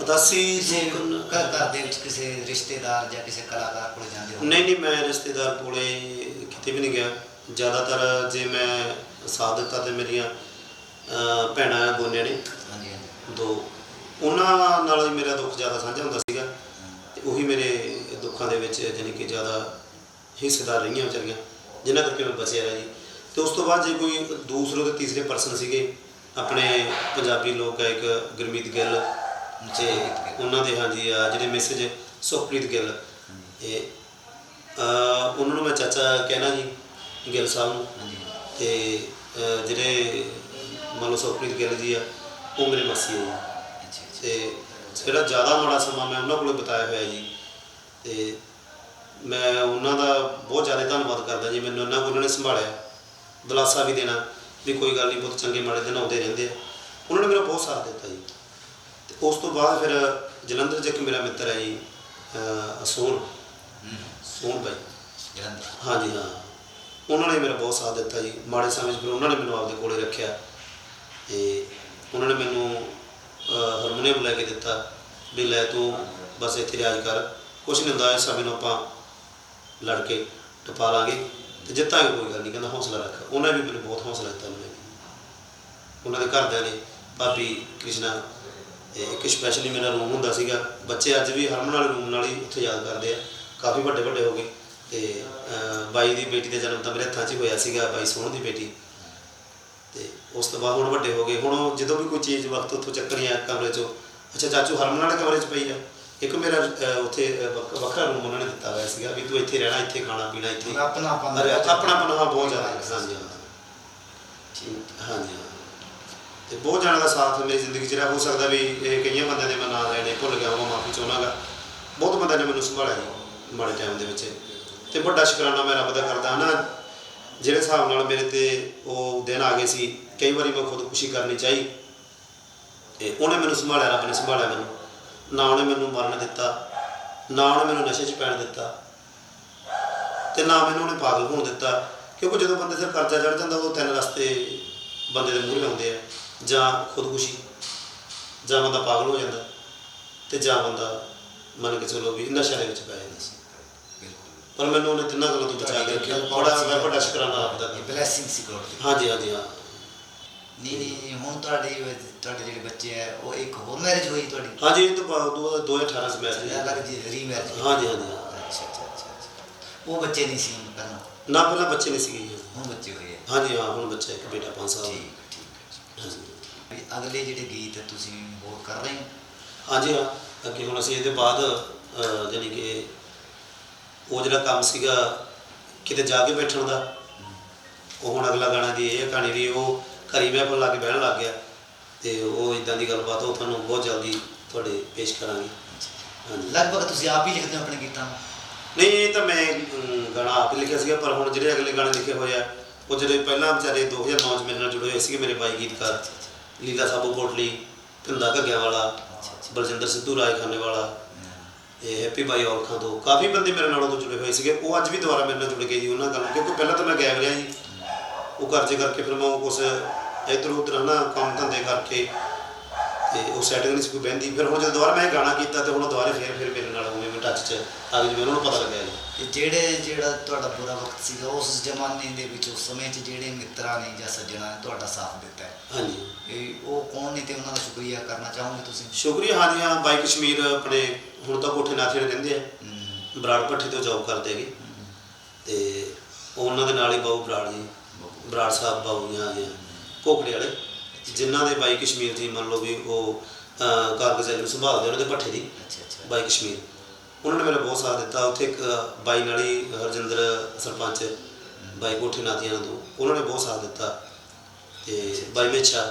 ਉਦਾਸੀ ਕਿਸੇ ਦੂਰ ਘਰ ਘਰ ਦੇ ਵਿੱਚ ਕਿਸੇ ਰਿਸ਼ਤੇਦਾਰ ਜਾਂ ਕਿਸੇ ਕਲਾਕਾਰ ਕੋਲ ਜਾਂਦੇ ਹੋ ਨਹੀਂ ਨਹੀਂ ਮੈਂ ਰਿਸ਼ਤੇਦਾਰ ਕੋਲੇ ਕਿਤੇ ਵੀ ਨਹੀਂ ਗਿਆ। ਜ਼ਿਆਦਾਤਰ ਜੇ ਮੈਂ ਸਾਥ ਦਿੱਤਾ ਤੇ ਮੇਰੀਆਂ ਭੈਣਾਂ ਗੋਨਿਆਂ ਨੇ। ਹਾਂਜੀ ਹਾਂਜੀ। ਦੋ। ਉਹਨਾਂ ਨਾਲ ਹੀ ਮੇਰਾ ਦੁੱਖ ਜ਼ਿਆਦਾ ਸਾਂਝਾ ਹੁੰਦਾ ਸੀਗਾ। ਤੇ ਉਹੀ ਮੇਰੇ ਦੁੱਖਾਂ ਦੇ ਵਿੱਚ ਜਾਣੀ ਕਿ ਜ਼ਿਆਦਾ ਹਿੱਸੇਦਾਰ ਰਹੀਆਂ ਵਿਚਾਰੀਆਂ ਜਿਨ੍ਹਾਂ ਕਰਕੇ ਮੈਂ ਬਚਿਆ ਰਿਹਾ ਜੀ। ਤੇ ਉਸ ਤੋਂ ਬਾਅਦ ਜੇ ਕੋਈ ਦੂਸਰੇ ਤੇ ਤੀਸਰੇ ਪਰਸਨ ਸੀਗੇ ਆਪਣੇ ਪੰਜਾਬੀ ਲੋਕ ਆ ਇੱਕ ਗੁਰਮੀਤ ਗਿੱਲ ਤੇ ਉਹਨਾਂ ਦੇ ਹਾਂਜੀ ਆ ਜਿਹੜੇ ਮੈਸੇਜ ਸੁਖਪ੍ਰੀਤ ਗਿੱਲ। ਅਹ, ਉਹਨਾਂ ਨੂੰ ਮੈਂ ਚਾਚਾ ਕਹਿਣਾ ਜੀ ਗਿੱਲ ਸਾਹਿਬ ਨੂੰ। ਹਾਂਜੀ। ਤੇ ਜਿਹੜੇ ਮੰਨ ਲਓ ਸੁਖਪ੍ਰੀਤ ਗਿੱਲ ਜੀ ਆ ਉਹ ਮੇਰੇ ਮਾਸੀ ਅੱਛਾ ਤੇ ਜਿਹੜਾ ਜ਼ਿਆਦਾ ਮਾੜਾ ਸਮਾਂ ਮੈਂ ਉਹਨਾਂ ਕੋਲੇ ਬਿਤਾਇਆ ਹੋਇਆ ਜੀ ਤੇ ਮੈਂ ਉਹਨਾਂ ਦਾ ਬਹੁਤ ਜ਼ਿਆਦਾ ਧੰਨਵਾਦ ਕਰਦਾ ਜੀ ਮੈਨੂੰ ਉਹਨਾਂ ਕੋਲ ਉਹਨਾਂ ਨੇ ਸੰਭਾਲਿਆ। ਦਿਲਾਸਾ ਵੀ ਦੇਣਾ ਵੀ ਕੋਈ ਗੱਲ ਨਹੀਂ ਬਹੁਤ ਚੰਗੇ ਮਾੜੇ ਦਿਨ ਆਉਂਦੇ ਰਹਿੰਦੇ ਆ। ਉਹਨਾਂ ਨੇ ਮੇਰਾ ਬਹੁਤ ਸਾਥ ਦਿੱਤਾ ਜੀ। ਉਸ ਤੋਂ ਬਾਅਦ ਫਿਰ ਜਲੰਧਰ 'ਚ ਇੱਕ ਮੇਰਾ ਮਿੱਤਰ ਹੈ ਜੀ ਸੋਹਣ। ਸੋਹਣ ਬਾਈ। ਜਲੰਧਰ। ਹਾਂਜੀ ਹਾਂ। ਉਹਨਾਂ ਨੇ ਮੇਰਾ ਬਹੁਤ ਸਾਥ ਦਿੱਤਾ ਜੀ। ਮਾੜੇ ਸਮੇਂ 'ਚ ਫਿਰ ਉਹਨਾਂ ਨੇ ਮੈਨੂੰ ਆਪਦੇ ਕੋਲੇ ਰੱਖਿਆ। ਤੇ ਉਹਨਾਂ ਨੇ ਮੈਨੂੰ ਹਾਰਮੋਨੀਅਮ ਲੈ ਕੇ ਦਿੱਤਾ ਵੀ ਲੈ ਤੂੰ ਬਸ ਇੱਥੇ ਰਿਆਜ਼ ਕਰ। ਕੁਛ ਨਹੀਂ ਹੁੰਦਾ ਇਸ ਸਮੇਂ ਨੂੰ ਆਪਾਂ ਲੜ ਕੇ ਟਪਾ ਲਾਂਗੇ ਤੇ ਜਿੱਤਾਂਗੇ ਕੋਈ ਗੱਲ ਨਹੀਂ। ਕਹਿੰਦਾ ਹੌਸਲਾ ਰੱਖ। ਉਹਨਾਂ ਨੇ ਵੀ ਮੈਨੂੰ ਬਹੁਤ ਹੌਸਲਾ ਦਿੱਤਾ ਉਹਨੇ ਉਹਨਾਂ ਦੇ ਘਰਦਿਆਂ ਨੇ ਭਾਬੀ ਕ੍ਰਿਸ਼ਨਾ ਇਹ ਇੱਕ ਸਪੈਸ਼ਲੀ ਮੇਰਾ ਰੂਮ ਹੁੰਦਾ ਸੀਗਾ। ਬੱਚੇ ਅੱਜ ਵੀ ਹਰਮਨ ਵਾਲੇ ਰੂਮ ਨਾਲ ਹੀ ਉੱਥੇ ਯਾਦ ਕਰਦੇ ਆ। ਕਾਫੀ ਵੱਡੇ ਵੱਡੇ ਹੋ ਗਏ। ਤੇ ਅਹ, ਬਾਈ ਦੀ ਬੇਟੀ ਦਾ ਜਨਮ ਤਾਂ ਮੇਰੇ ਹੱਥਾਂ 'ਚ ਹੀ ਹੋਇਆ ਸੀਗਾ ਬਾਈ ਸੋਹਣ ਦੀ ਬੇਟੀ। ਤੇ ਉਸ ਤੋਂ ਬਾਅਦ ਹੁਣ ਵੱਡੇ ਹੋ ਗਏ। ਹੁਣ ਉਹ ਜਦੋਂ ਵੀ ਕੋਈ ਚੀਜ਼ ਵਕਤ ਉੱਥੋਂ ਚੱਕਣੀ ਆ ਕਮਰੇ 'ਚੋਂ ਅੱਛਾ ਚਾਚੂ ਹਰਮਨ ਵਾਲੇ ਕਮਰੇ 'ਚ ਪਈ ਆ। ਇੱਕ ਮੇਰਾ ਅਹ, ਉੱਥੇ ਅਹ, ਵੱਖ- ਵੱਖਰਾ ਰੂਮ ਉਹਨਾਂ ਨੇ ਦਿੱਤਾ ਹੋਇਆ ਸੀਗਾ ਵੀ ਤੂੰ ਇੱਥੇ ਰਹਿਣਾ ਇੱਥੇ ਖਾਣਾ ਪੀਣਾ ਇੱਥੇ। ਆਪਣਾ ਆਪਣਾ ਆਪਣਾ ਪਨਾਹ ਬਹੁਤ ਜ਼ਿਆਦਾ ਹੈ, ਹਾਂਜੀ ਹਾਂ ਠੀਕ ਹਾਂਜੀ। ਤੇ ਬਹੁਤ ਜਣਾਂ ਦਾ ਸਾਥ ਮੇਰੀ ਜ਼ਿੰਦਗੀ 'ਚ ਰਿਹਾ ਹੋ ਸਕਦਾ ਵੀ ਇਹ ਕਈਆਂ ਬੰਦਿਆਂ ਦੇ ਮੈਂ ਨਾਂ ਲੈਣੇ, ਭੁੱਲ ਗਿਆ ਹਾਂ ਮਾਫੀ ਚਾਹੁੰਦਾਗਾ ਬਹੁਤ ਬੰਦਿਆਂ ਨੇ ਮੈਨੂੰ ਸੰਭਾਲਿਆ ਜੀ, ਮਾੜੇ ਟਾਈਮ ਦੇ ਵਿੱਚ। ਤੇ ਵੱਡਾ ਸ਼ੁਕਰਾਨਾ ਮੈਂ ਰੱਬ ਦਾ ਕਰਦਾ ਹਾਂ ਨਾ, ਜਿਹੜੇ ਹਿਸਾਬ ਨਾਲ ਮੇਰੇ ਤੇ ਉਹ ਦਿਨ ਆ ਗਏ ਸੀ, ਕਈ ਵਾਰੀ ਮੈਂ ਖੁਦਕੁਸ਼ੀ ਕਰਨੀ ਚਾਹੀ। ਤੇ ਉਹਨੇ ਮੈਨੂੰ ਸੰਭਾਲਿਆ, ਰੱਬ ਨੇ ਸੰਭਾਲਿਆ ਮੈਨੂੰ। ਨਾ ਉਹਨੇ ਮੈਨੂੰ ਮਰਨ ਦਿੱਤਾ, ਨਾ ਉਹਨੇ ਮੈਨੂੰ ਨਸ਼ੇ 'ਚ ਪੈਣ ਦਿੱਤਾ। ਤੇ ਨਾ ਮੈਨੂੰ ਉਹਨੇ ਪਾਗਲ ਹੋਣ ਦਿੱਤਾ। ਕਿਉਂਕਿ ਜਦੋਂ ਬੰਦੇ ਸਿਰ ਕਰਜ਼ਾ ਚੜ ਜਾਂਦਾ, ਉਹ ਤਿੰਨ ਰਸਤੇ ਬੰਦੇ ਦੇ ਮੂਹਰੇ ਆਉਂਦੇ ਆ। ਜਾਂ ਖੁਦਕੁਸ਼ੀ ਜਾਂ ਬੰਦਾ ਪਾਗਲ ਹੋ ਜਾਂਦਾ ਤੇ ਜਾਂ ਬੰਦਾ ਮੰਨ ਕੇ ਚਲੋ ਵੀ ਨਸ਼ੇ ਦੇ ਵਿੱਚ ਪੈ ਜਾਂਦਾ ਸੀ। ਪਰ ਮੈਨੂੰ ਉਹਨੇ ਤਿੰਨਾਂ ਗੱਲਾਂ ਤੋਂ ਬਚਾ ਕੇ ਰੱਖਿਆ। ਬੜਾ ਮੈਂ ਵੱਡਾ ਸ਼ੁਕਰਾਨਾ ਆਪਦਾ ਇਹ ਬਲੇਸਿੰਗ ਸੀ ਗੋਡ ਦੀ ਹਾਂਜੀ ਹਾਂਜੀ ਹਾਂ। ਨਹੀਂ ਨਹੀਂ ਹੁਣ ਤੁਹਾਡੇ ਤੁਹਾਡੇ ਜਿਹੜੇ ਬੱਚੇ ਆ ਉਹ ਇੱਕ ਹੋਰ ਮੈਰਿਜ ਹੋਈ ਤੁਹਾਡੀ? ਹਾਂਜੀ ਇਹ ਤੋਂ ਬਾਅਦ ਦੋ- 2018 ਚ ਮੈਚ ਇਹ ਅਲੱਗ ਜੀ ਰੀਮੈਰਿਜ ਹਾਂਜੀ ਹਾਂਜੀ ਹਾਂ। ਅੱਛਾ ਅੱਛਾ ਅੱਛਾ ਅੱਛਾ। ਉਹ ਬੱਚੇ ਨਹੀਂ ਸੀ ਪਹਿਲਾਂ? ਨਾ ਪਹਿਲਾਂ ਬੱਚੇ ਨਹੀਂ ਸੀਗੇ ਹੁਣ ਬੱਚੇ ਹੋਏ ਹਾਂਜੀ ਹਾਂ ਹੁਣ ਬੱਚਾ ਇੱਕ ਬੇਟਾ 5 ਸਾਲ ਠੀਕ ਠੀਕ ਹਾਂਜੀ। ਵੀ ਅਗਲੇ ਜਿਹੜੇ ਗੀਤ ਤੁਸੀਂ ਹੋਰ ਕਰ ਰਹੇ ਹੋ? ਹਾਂਜੀ ਹਾਂ। ਅੱਗੇ ਹੁਣ ਅਸੀਂ ਇਹਦੇ ਬਾਅਦ ਜਾਣੀ ਕਿ ਉਹ ਜਿਹੜਾ ਕੰਮ ਸੀਗਾ ਕਿਤੇ ਜਾ ਕੇ ਬੈਠਣ ਦਾ ਉਹ ਹੁਣ ਅਗਲਾ ਗਾਣਾ ਦੀ ਇਹ ਕਹਾਣੀ ਦੀ ਉਹ ਘਰੀ ਮਹਿਫਲ ਲਾ ਕੇ ਬਹਿਣ ਲੱਗ ਗਿਆ। ਤੇ ਉਹ ਇਦਾਂ ਦੀ ਗੱਲਬਾਤ ਉਹ ਤੁਹਾਨੂੰ ਬਹੁਤ ਜਲਦੀ ਤੁਹਾਡੇ ਪੇਸ਼ ਕਰਾਂਗੇ। ਲਗਭਗ ਤੁਸੀਂ ਆਪ ਹੀ ਲਿਖਦੇ ਹੋ ਆਪਣੇ ਗੀਤਾਂ? ਨੂੰ ਨਹੀਂ ਇਹ ਤਾਂ ਮੈਂ ਗਾਣਾ ਆਪ ਹੀ ਲਿਖਿਆ ਸੀਗਾ ਪਰ ਹੁਣ ਜਿਹੜੇ ਅਗਲੇ ਗਾਣੇ ਲਿਖੇ ਹੋਏ ਆ ਉਹ ਜਿਹੜੇ ਪਹਿਲਾਂ ਵਿਚਾਰੇ 2009 ਚ ਮੇਰੇ ਨਾਲ ਜੁੜੇ ਹੋਏ ਸੀਗੇ ਮੇਰੇ ਬਾਈ ਗੀਤਕਾਰ। ਲੀਲਾ ਸਾਬੂ ਕੋਟਲੀ ਪਿੰਦਾ ਘੱਗਿਆਂ ਵਾਲਾ ਬਲਜਿੰਦਰ ਸਿੱਧੂ ਰਾਜਖਾਨੇ ਵਾਲਾ ਤੇ ਹੈਪੀ ਬਾਈ ਔਲਖਾਂ ਤੋਂ ਕਾਫੀ ਬੰਦੇ ਮੇਰੇ ਨਾਲ ਉਦੋਂ ਜੁੜੇ ਹੋਏ ਸੀਗੇ। ਉਹ ਅੱਜ ਵੀ ਦੁਬਾਰਾ ਮੇਰੇ ਨਾਲ ਜੁੜ ਗਏ ਜੀ ਉਹਨਾਂ ਗੱਲ ਕਿਉਂਕਿ ਪਹਿਲਾਂ ਤਾਂ ਮੈਂ ਗਾਇਬ ਰਿਹਾ ਜੀ ਉਹ ਕਰਜ਼ੇ ਕਰਕੇ ਫਿਰ ਮੈਂ ਉਹ ਕੁਛ ਇੱਧਰ ਉੱਧਰ ਹਨਾ ਕੰਮ ਧੰਦੇ ਕਰਕੇ ਤੇ ਉਹ ਸੈਟਿੰਗ ਨਹੀਂ ਸੀ ਕੋਈ ਬਹਿੰਦੀ। ਫਿਰ ਹੁਣ ਜਦੋਂ ਦੁਬਾਰਾ ਮੈਂ ਇਹ ਗਾਣਾ ਕੀਤਾ ਤੇ ਹੁਣ ਦੁਬਾਰਾ ਫਿਰ ਫਿਰ ਮੇਰੇ ਨਾਲ ਉਵੇਂ ਮੈਂ ਟੱਚ 'ਚ ਆ ਗਏ। ਜਿਵੇਂ ਉਹਨਾਂ ਨੂੰ ਪਤਾ ਲੱਗਿਆ ਜੀ। ਤੇ ਜਿਹੜੇ ਜਿਹੜਾ ਤੁਹਾਡਾ ਬੁਰਾ ਵਕਤ ਸੀਗਾ ਉਸ ਜ਼ਮਾਨੇ ਦੇ ਵਿੱਚ ਉਸ ਸਮੇਂ 'ਚ ਜਿਹੜੇ ਮਿੱਤਰਾਂ ਨੇ ਜਾਂ ਸੱਜਣਾ ਨੇ ਤੁਹਾਡਾ ਸਾਥ ਦਿੱਤਾ ਹੈ? ਹਾਂਜੀ। ਇਹ ਉਹ ਕੌਣ ਨੇ ਤੇ ਉਹਨਾਂ ਦਾ ਸ਼ੁਕਰੀਆ ਕਰਨਾ ਚਾਹੋਗੇ ਤੁਸੀਂ? ਸ਼ੁਕਰੀਆ ਹਾਂਜੀ ਹਾਂ ਬਾਈ ਕਸ਼ਮੀਰ ਆਪਣੇ ਹੁਣ ਤਾਂ ਕੋਠੇ ਨਾਥੇ ਦੇ ਰਹਿੰਦੇ ਆ। ਹਮ, ਬਰਾੜ ਭੱਠੀ ਤੋਂ ਜੌਬ ਕਰਦੇ ਹੈਗੇ। ਹਮ, ਤੇ ਉਹਨਾਂ ਦੇ ਨਾਲ ਹੀ ਬਾਊ ਬਰਾੜ ਜੀ ਬਰਾੜ ਸਾਹਿਬ ਬਾਊ ਜੀ ਆ ਕੋਕੜੇ ਵਾਲੇ ਜਿਨ੍ਹਾਂ ਦੇ ਬਾਈ ਕਸ਼ਮੀਰ ਜੀ ਮੰਨ ਲਓ ਵੀ ਉਹ ਅਹ, ਕਾਰਗਜ਼ਾਰੀ ਨੂੰ ਸੰਭਾਲਦੇ ਉਹਨਾਂ ਦੇ ਭੱਠੇ ਦੀ। ਅੱਛਾ ਅੱਛਾ। ਬਾਈ ਕਸ਼ਮੀਰ। ਉਹਨਾਂ ਨੇ ਮੇਰਾ ਬਹੁਤ ਸਾਥ ਦਿੱਤਾ ਉੱਥੇ ਇੱਕ ਬਾਈ ਨਾਲ ਹੀ ਹਰਜਿੰਦਰ ਸਰਪੰਚ ਬਾਈ ਕੋਠੇ ਨਾਥੀਆਂ ਤੋਂ ਉਹਨਾਂ ਨੇ ਬਹੁਤ ਸਾਥ ਦਿੱਤਾ ਤੇ ਬਾਈ ਮੇਛਾ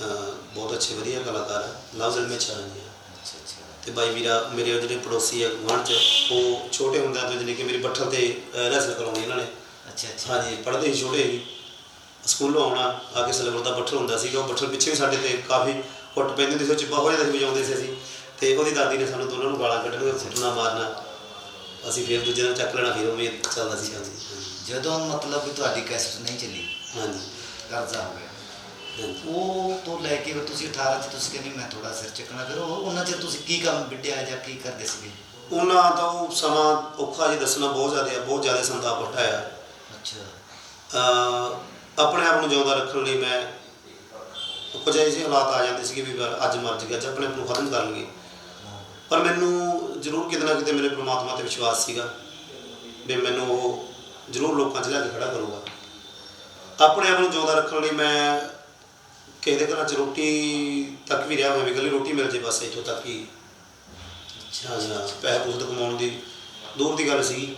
ਬਹੁਤ ਅੱਛੇ ਵਧੀਆ ਕਲਾਕਾਰ ਆ ਲਵਜ਼ਲ ਮੇਛਾ ਜੀ ਅੱਛਾ ਅੱਛਾ। ਤੇ ਬਾਈ ਵੀਰਾ ਮੇਰੇ ਜਿਹੜੇ ਪੜੋਸੀ ਆ ਗੁਆਂਢ ਚ ਉਹ ਛੋਟੇ ਹੁੰਦਿਆਂ ਤੋਂ ਜਾਣੀ ਕਿ ਮੇਰੀ ਬੱਠਲ ਤੇ ਰੈਸਲ ਕਰਾਉਣੀ ਇਹਨਾਂ ਨੇ। ਅੱਛਾ ਅੱਛਾ। ਹਾਂਜੀ ਪੜ੍ਹਦੇ ਸੀ ਛੋਟੇ ਸੀ ਸਕੂਲੋਂ ਆਉਣਾ ਆ ਕੇ ਸਿਲਵਰ ਦਾ ਬੱਠਲ ਹੁੰਦਾ ਸੀਗਾ ਉਹ ਬੱਠਲ ਪਿੱਛੇ ਵੀ ਸਾਡੇ ਤੇ ਕਾਫੀ ਕੁੱਟ ਪੈਂਦੀ ਸੀ ਉਹ ਚਿੱਬਾ ਹੋ ਜਾਂਦਾ ਸੀ ਵਜਾਉਂਦੇ ਸੀ ਅਸੀਂ। ਤੇ ਉਹਦੀ ਦਾਦੀ ਨੇ ਸਾਨੂੰ ਦੋਨਾਂ ਨੂੰ ਗਾਲਾਂ ਕੱਢਣੀਆਂ ਸੁੱਟਣਾ ਮਾਰਨਾ। ਅਸੀਂ ਫਿਰ ਦੂਜੇ ਦਿਨ ਚੱਕ ਲੈਣਾ ਫਿਰ ਉਵੇਂ ਚੱਲਦਾ ਸੀ। ਹਾਂਜੀ ਜਦੋਂ ਮਤਲਬ ਵੀ ਤੁਹਾਡੀ ਕੈਸਟ ਨਹੀਂ ਚੱਲੀ ਹਾਂਜੀ। ਕਰਜ਼ਾ ਹੋ ਗਿਆ। ਉਹ ਤੋਂ ਲੈ ਕੇ ਤੁਸੀਂ 18 ਚ ਤੁਸੀਂ ਕਹਿੰਦੇ ਮੈਂ ਥੋੜਾ ਸਿਰ ਚੱਕਣਾ ਫਿਰ ਉਹ ਉਹਨਾਂ ਚਿਰ ਤੁਸੀਂ ਕੀ ਕੰਮ ਵਿੱਢਿਆ ਜਾਂ ਕੀ ਕਰਦੇ ਸੀਗੇ? ਉਹਨਾਂ ਦਾ ਉਹ ਸਮਾਂ ਔਖਾ ਜੀ ਦੱਸਣਾ ਬਹੁਤ ਜ਼ਿਆਦਾ ਆ ਬਹੁਤ ਜ਼ਿਆਦਾ ਸੰਤਾਪ ਉਠਾਇਆ। ਅੱਛਾ। ਆਪਣੇ ਆਪ ਨੂੰ ਜਿਉਂਦਾ ਰੱਖਣ ਲਈ ਮੈਂ ਕੁਝ ਅਜਿਹੇ ਹਾਲਾਤ ਆ ਜਾਂਦੇ ਸੀਗੇ ਵੀ ਅੱਜ ਮਰ ਜਗਾ ਅੱਜ ਆਪਣੇ ਆਪ ਨੂੰ ਖਤਮ ਕਰ ਲਈਏ ਪਰ ਮੈਨੂੰ ਜ਼ਰੂਰ ਕਿਤੇ ਨਾ ਕਿਤੇ ਮੇਰੇ ਪ੍ਰਮਾਤਮਾ ਤੇ ਵਿਸ਼ਵਾਸ ਸੀਗਾ ਵੀ ਮੈਨੂੰ ਉਹ ਜ਼ਰੂਰ ਲੋਕਾਂ 'ਚ ਲਿਆ ਕੇ ਖੜਾ ਕਰੂਗਾ। ਆਪਣੇ ਆਪ ਨੂੰ ਜਿਉਂਦਾ ਰੱਖਣ ਲਈ ਮੈਂ ਕਿਸੇ ਦੇ ਘਰਾਂ 'ਚ ਰੋਟੀ ਤੱਕ ਵੀ ਰਿਹਾ ਹੋਇਆ ਵੀ ਇਕੱਲੀ ਰੋਟੀ ਮਿਲ ਜੇ ਬਸ ਇੱਥੋਂ ਤੱਕ ਹੀ। ਹਾਂ ਜੀ ਪੈਸੇ ਪੂਸੇ ਕਮਾਉਣ ਦੀ ਦੂਰ ਦੀ ਗੱਲ ਸੀਗੀ।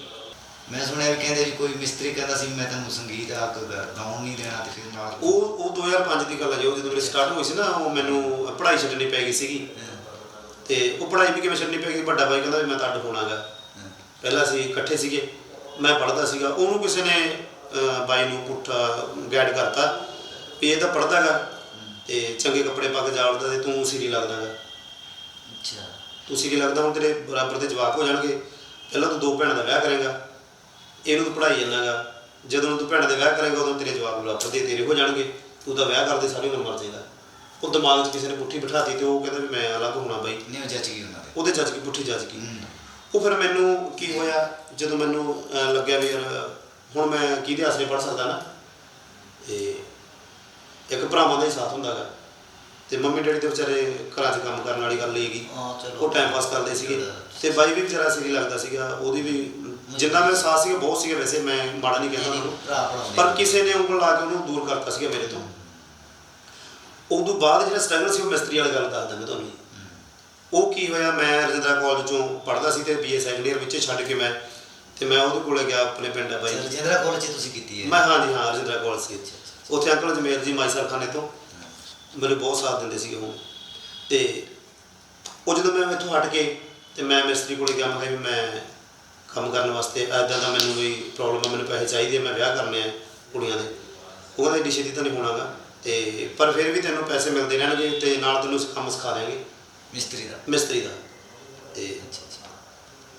ਮੈਂ ਸੁਣਿਆ ਵੀ ਕਹਿੰਦੇ ਵੀ ਕੋਈ ਮਿਸਤਰੀ ਕਹਿੰਦਾ ਸੀ ਮੈਂ ਤੈਨੂੰ ਸੰਗੀਤ ਆ ਕੇ ਗਾਉਣ ਨਹੀਂ ਦੇਣਾ ਤੇ ਫਿਰ ਨਾਲ ਉਹ ਉਹ 2005 ਦੀ ਗੱਲ ਹੈ ਜੀ ਜਦੋਂ ਮੇਰੀ ਸਟਾਰਟ ਹੋਈ ਸੀ ਨਾ ਉਹ ਮੈਨੂੰ ਪੜ੍ਹਾਈ ਛੱਡਣੀ ਪੈ ਗਈ ਸੀਗੀ। ਤੇ ਉਹ ਪੜ੍ਹਾਈ ਵੀ ਕਿਵੇਂ ਛੱਡਣੀ ਪੈ ਗਈ ਵੱਡਾ ਬਾਈ ਕਹਿੰਦਾ ਵੀ ਮੈਂ ਤਾਂ ਅੱਡ ਹੋਣਾਗਾ। ਪਹਿਲਾਂ ਅਸੀਂ ਇਕੱਠੇ ਸੀਗੇ ਮੈਂ ਪੜ੍ਹਦਾ ਸੀਗਾ ਉਹਨੂੰ ਕਿਸੇ ਨੇ ਬਾਈ ਨੂੰ ਪੁੱਠਾ ਗਾਈਡ ਕਰਤਾ ਵੀ ਇਹ ਤਾਂ ਪੜ੍ਹਦਾਗਾ ਤੇ ਚੰਗੇ ਕੱਪੜੇ ਪਾ ਕੇ ਜਾਵੜਦਾ ਤੇ ਤੂੰ ਸੀਰੀ ਲੱਗਦਾਗਾ ਅੱਛਾ। ਤੂੰ ਸੀਰੀ ਲੱਗਦਾ ਹੁਣ ਤੇਰੇ ਬਰਾਬਰ ਦੇ ਜਵਾਕ ਹੋ ਜਾਣਗੇ ਪਹਿਲਾਂ ਤੂੰ ਦੋ ਭੈਣਾਂ ਦਾ ਵਿਆਹ ਕਰੇਗਾ ਇਹਨੂੰ ਤੂੰ ਪੜ੍ਹਾਈ ਜਾਣਾਗਾ ਜਦੋਂ ਤੂੰ ਭੈਣਾਂ ਦੇ ਵਿਆਹ ਕਰੇਗਾ ਉਦੋਂ ਤੇਰੇ ਜਵਾਕ ਬਰਾਬਰ ਦੇ ਤੇਰੇ ਹੋ ਜਾਣਗੇ ਤੂੰ ਤਾਂ ਵਿਆਹ ਕਰਦੇ ਸਾਰੀ ਉਮਰ ਮਰ ਜਾਏਗਾ। ਉਹ ਦਿਮਾਗ 'ਚ ਕਿਸੇ ਨੇ ਪੁੱਠੀ ਬਿਠਾਤੀ ਤੇ ਉਹ ਕਹਿੰਦਾ ਵੀ ਮੈਂ ਅਲੱਗ ਹੋਣਾ ਬਾਈ। ਨਹੀਂ ਉਹ ਜੱਜ ਗਈ ਉਹਨਾਂ ਦੇ। ਉਹਦੇ ਜੱਜ ਕੀ ਪੁੱਠੀ ਜੱਜ ਕੀ। ਉਹ ਫਿਰ ਮੈਨੂੰ ਕੀ ਹੋਇਆ ਜਦੋਂ ਮੈਨੂੰ ਲੱਗਿਆ ਵੀ ਯਾਰ ਹੁਣ ਮੈਂ ਕਿਹਦੇ ਆਸਰੇ ਪੜ ਸਕਦਾ ਨਾ? ਤੇ ਇੱਕ ਭਰਾਵਾਂ ਦਾ ਹੀ ਸਾਥ ਹੁੰਦਾਗਾ ਤੇ ਮੰਮੀ ਡੈਡੀ ਦੇ ਵਿਚਾਰੇ ਘਰਾਂ 'ਚ ਕੰਮ ਕਰਨ ਵਾਲੀ ਗੱਲ ਹੈਗੀ। ਹਾਂ ਚਲੋ। ਉਹ ਟਾਈਮ ਪਾਸ ਕਰਦੇ ਸੀਗੇ। ਤੇ ਬਾਈ ਵੀ ਵਿਚਾਰਾ ਸਿਰੀ ਲੱਗਦਾ ਸੀਗਾ ਉਹਦੀ ਵੀ ਜਿੰਨਾ ਮੇਰੇ ਸਾਥ ਸੀਗਾ ਬਹੁਤ ਸੀਗਾ ਵੈਸੇ ਮੈਂ ਮਾੜਾ ਨਹੀਂ ਕਹਿੰਦਾ ਉਹਨੂੰ। ਪਰ ਕਿਸੇ ਨੇ ਉਂਗਲ ਲਾ ਕੇ ਉਹਨੂੰ ਦੂਰ ਕਰਤਾ ਸੀਗਾ ਮੇਰੇ ਤੋਂ। ਉਦੋਂ ਬਾਅਦ ਜਿਹੜਾ ਸਟਰਗਲ ਸੀ ਉਹ ਮਿਸਤਰੀ ਵਾਲੀ ਗੱਲ ਦੱਸਦਾ ਮੈਂ ਤੁਹਾਨੂੰ। ਉਹ ਕੀ ਹੋਇਆ ਮੈਂ ਰਜਿੰਦਰਾ ਕਾਲਜ ਚੋਂ ਪੜ੍ਹਦਾ ਸੀ ਤੇ ਬੀਏ ਸੈਕੰਡ ਇਅਰ ਵਿੱਚ ਛੱਡ ਕੇ ਮੈਂ ਤੇ ਮੈਂ ਉਹਦੇ ਕੋਲੇ ਗਿਆ ਆਪਣੇ ਪਿੰਡ ਆ ਬਾਈ ਰਜਿੰਦਰਾ ਕਾਲਜ 'ਚ ਤੁਸੀਂ ਕੀਤੀ ਹੈ? ਮੈਂ ਹਾਂ ਜੀ ਹਾਂ ਰਜਿੰਦਰਾ ਕਾਲਜ ਸੀ। ਉੱਥੇ ਅੰਕਲ ਜਮੇਰ ਜੀ ਮਾਈ ਸਾਹਿਬ ਖਾਨੇ ਤੋਂ ਮੈਨੂੰ ਬਹੁਤ ਸਾਥ ਦਿੰਦੇ ਸੀਗੇ ਉਹ। ਤੇ ਉਹ ਜਦੋਂ ਮੈਂ ਇੱਥੋਂ ਹਟ ਕੇ ਤੇ ਮੈਂ ਮਿਸਤਰੀ ਕੋਲੇ ਗਿਆ ਮੈਂ ਕਿਹਾ ਵੀ ਮੈਂ ਕੰਮ ਕਰਨ ਵਾਸਤੇ ਐਦਾਂ ਦਾ ਮੈਨੂੰ ਕੋਈ ਪ੍ਰੋਬਲਮ ਆ ਮੈਨੂੰ ਪੈਸੇ ਚਾਹੀਦੇ ਮੈਂ ਵਿਆਹ ਕਰਨੇ ਆ ਕੁੜੀਆਂ ਦੇ। ਉਹ ਕਹਿੰਦਾ ਏਡੀ ਛੇਤੀ ਤਾਂ ਨਹੀਂ ਹੋਣਾਗਾ। ਤੇ ਪਰ ਫਿਰ ਵੀ ਤੈਨੂੰ ਪੈਸੇ ਮਿਲਦੇ ਰਹਿਣਗੇ ਤੇ ਨਾਲ ਤੈਨੂੰ ਕੰਮ ਸਿਖਾ ਦਿਆਂਗੇ। ਮਿਸਤਰੀ ਦਾ। ਮਿਸਤਰੀ ਦਾ। ਤੇ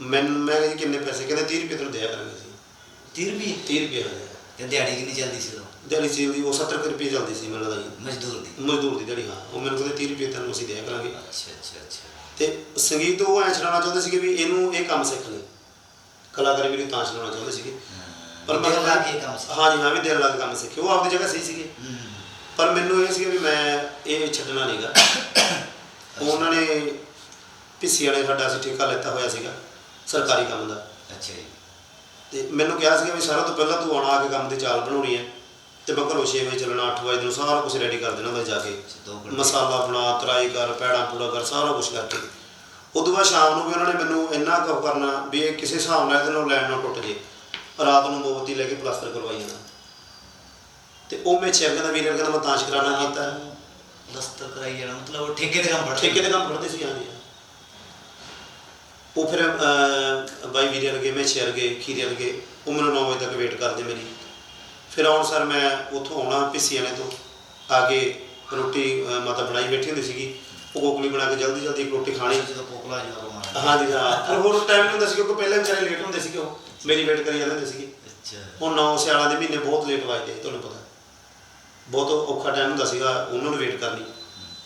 ਮੈਂ ਮੈਂ ਕਿੰਨੇ ਪੈਸੇ ਕਹਿੰਦੇ 30 ਰੁਪਏ ਤੈਨੂੰ ਦਿਆ ਕਰਾਂਗੇ ਜੀ 30 ਰੁਪਏ? 30 ਰੁਪਏ ਤੇ ਦਿਹਾੜੀ ਕਿੰਨੀ ਚੱਲਦੀ ਸੀ ਉਦੋਂ? ਦਿਹਾੜੀ ਸੀ ਉਹ 70 ਕੁ ਰੁਪਏ ਚੱਲਦੀ ਸੀ ਮੈਨੂੰ ਲੱਗਦਾ ਮਜ਼ਦੂਰ ਦੀ? ਮਜ਼ਦੂਰ ਦੀ ਦਿਹਾੜੀ ਹਾਂ। ਉਹ ਮੈਨੂੰ ਕਹਿੰਦੇ 30 ਰੁਪਏ ਤੈਨੂੰ ਅਸੀਂ ਦਿਆ ਕਰਾਂਗੇ। ਅੱਛਾ ਅੱਛਾ ਅੱਛਾ। ਤੇ ਸੰਗੀਤ ਉਹ ਐ ਛਡਾਉਣਾ ਚਾਹੁੰਦੇ ਸੀਗੇ ਵੀ ਇਹਨੂੰ ਇਹ ਕੰਮ ਸਿੱਖ ਲੈ। ਕਲਾਕਾਰੀ ਵੀ ਤਾਂ ਛਡਾਉਣਾ ਚਾਹੁੰਦੇ ਸੀਗੇ। ਪਰ ਮੈਂ ਲਾ ਕੇ ਕੰਮ ਸੀ ਹਾਂ ਜੀ ਹਾਂ ਵੀ ਦਿਲ ਲਾ ਕੇ ਕੰਮ ਸਿੱਖੇ ਉਹ ਆਪਦੀ ਜਗ੍ਹਾ ਸਹੀ ਸੀਗੇ। ਪਰ ਮੈਨੂੰ ਇਹ ਸੀਗਾ ਵੀ ਮੈਂ ਇਹ ਛੱਡਣਾ ਨਹੀਂਗਾ ਉਹਨਾਂ ਨੇ ਪਿੱਸੀ ਵਾਲੇ ਸਾਡਾ ਅਸੀਂ ਠੇਕਾ ਲੈਤਾ ਹੋਇਆ ਸੀਗਾ ਸਰਕਾਰੀ ਕੰਮ ਦਾ। ਅੱਛਾ ਜੀ। ਤੇ ਮੈਨੂੰ ਕਿਹਾ ਸੀਗਾ ਵੀ ਸਾਰਾ ਤੋਂ ਪਹਿਲਾਂ ਤੂੰ ਆਉਣਾ ਆ ਕੇ ਕੰਮ ਦੀ ਚਾਲ ਬਣਾਉਣੀ ਹੈ ਤੇ ਮੈਂ ਘਰੋਂ 6 ਵਜੇ ਚੱਲਣਾ 8 ਵਜੇ ਨੂੰ ਸਾਰਾ ਕੁਝ ਰੈਡੀ ਕਰ ਦੇਣਾ ਮੈਂ ਜਾ ਕੇ। ਮਸਾਲਾ ਬਣਾ ਤਰਾਈ ਕਰ ਪੈੜਾ ਪੂੜਾ ਕਰ ਸਾਰਾ ਕੁਝ ਕਰਕੇ। ਉਦੋਂ ਬਾਅਦ ਸ਼ਾਮ ਨੂੰ ਵੀ ਉਹਨਾਂ ਨੇ ਮੈਨੂੰ ਇੰਨਾ ਕੁ ਕਰਨਾ ਵੀ ਇਹ ਕਿਸੇ ਹਿਸਾਬ ਨਾਲ ਇਹਦੇ ਨਾਲ ਲੈਣ ਨਾਲ ਟੁੱਟ ਜੇ ਰਾਤ ਨੂੰ ਮੋਮਬੱਤੀ ਲੈ ਕੇ ਪਲਾਸਟਰ ਕਰਵਾਈ ਜਾਣਾ। ਤੇ ਉਹ ਮੈਂ ਚੈੱਕ ਦਾ ਵੀਰ ਕਹਿੰਦਾ ਮੈਂ ਤਾਂ ਸ਼ੁਕਰਾਨਾ ਕੀਤਾ। ਪਲਸਤਰ ਕਰਾਈ ਜਾਣਾ ਮਤਲਬ ਉਹ ਠੇਕੇ ਤੇ ਕੰਮ ਫੜ ਠੇਕੇ ਦੇ ਕੰਮ ਫੜਦੇ ਸੀ ਹਾਂਜੀ। ਉਹ ਫਿਰ ਬਾਈ ਵੀਰੇ ਵਰਗੇ ਮੈਂ ਸ਼ੇਰ ਗਏ ਖੀਰੇ ਵਰਗੇ ਉਹ ਮੈਨੂੰ 9 ਵਜੇ ਤੱਕ ਵੇਟ ਕਰਦੇ ਮੇਰੀ। ਫਿਰ ਆਉਣ ਸਰ ਮੈਂ ਉੱਥੋਂ ਆਉਣਾ ਪਿੱਸੀਆਣੇ ਤੋਂ ਆ ਕੇ ਰੋਟੀ ਮਾਤਾ ਬਣਾਈ ਬੈਠੀ ਹੁੰਦੀ ਸੀਗੀ। ਉਹ ਕੋਕਲੀ ਬਣਾ ਕੇ ਜਲਦੀ ਜਲਦੀ ਰੋਟੀ ਖਾਣੀ। ਜਦੋਂ ਕੋਕਲਾ ਜਦੋਂ ਮਾਰ ਹਾਂਜੀ ਹਾਂ। ਫਿਰ ਹੋਰ ਟਾਈਮ ਨਹੀਂ ਹੁੰਦਾ ਸੀ ਕਿਉਂਕਿ ਪਹਿਲੇ ਵਿਚਾਰੇ ਲੇਟ ਹੁੰਦੇ ਸੀਗੇ ਉਹ ਮੇਰੀ ਵੇਟ ਕਰੀ ਜਾਂਦੇ ਸੀਗੇ। ਅੱਛਾ। ਹੁਣ ਨੌ ਸਿਆਲਾਂ ਦੇ ਮਹੀਨੇ ਬਹੁਤ ਲੇਟ ਵੱਜਦੇ ਤੁਹਾਨੂੰ ਪਤਾ। ਬਹੁਤ ਔਖਾ ਟਾਈਮ ਹੁੰਦਾ ਸੀਗਾ ਉਹਨਾਂ ਨੂੰ ਵੇਟ ਕਰਨੀ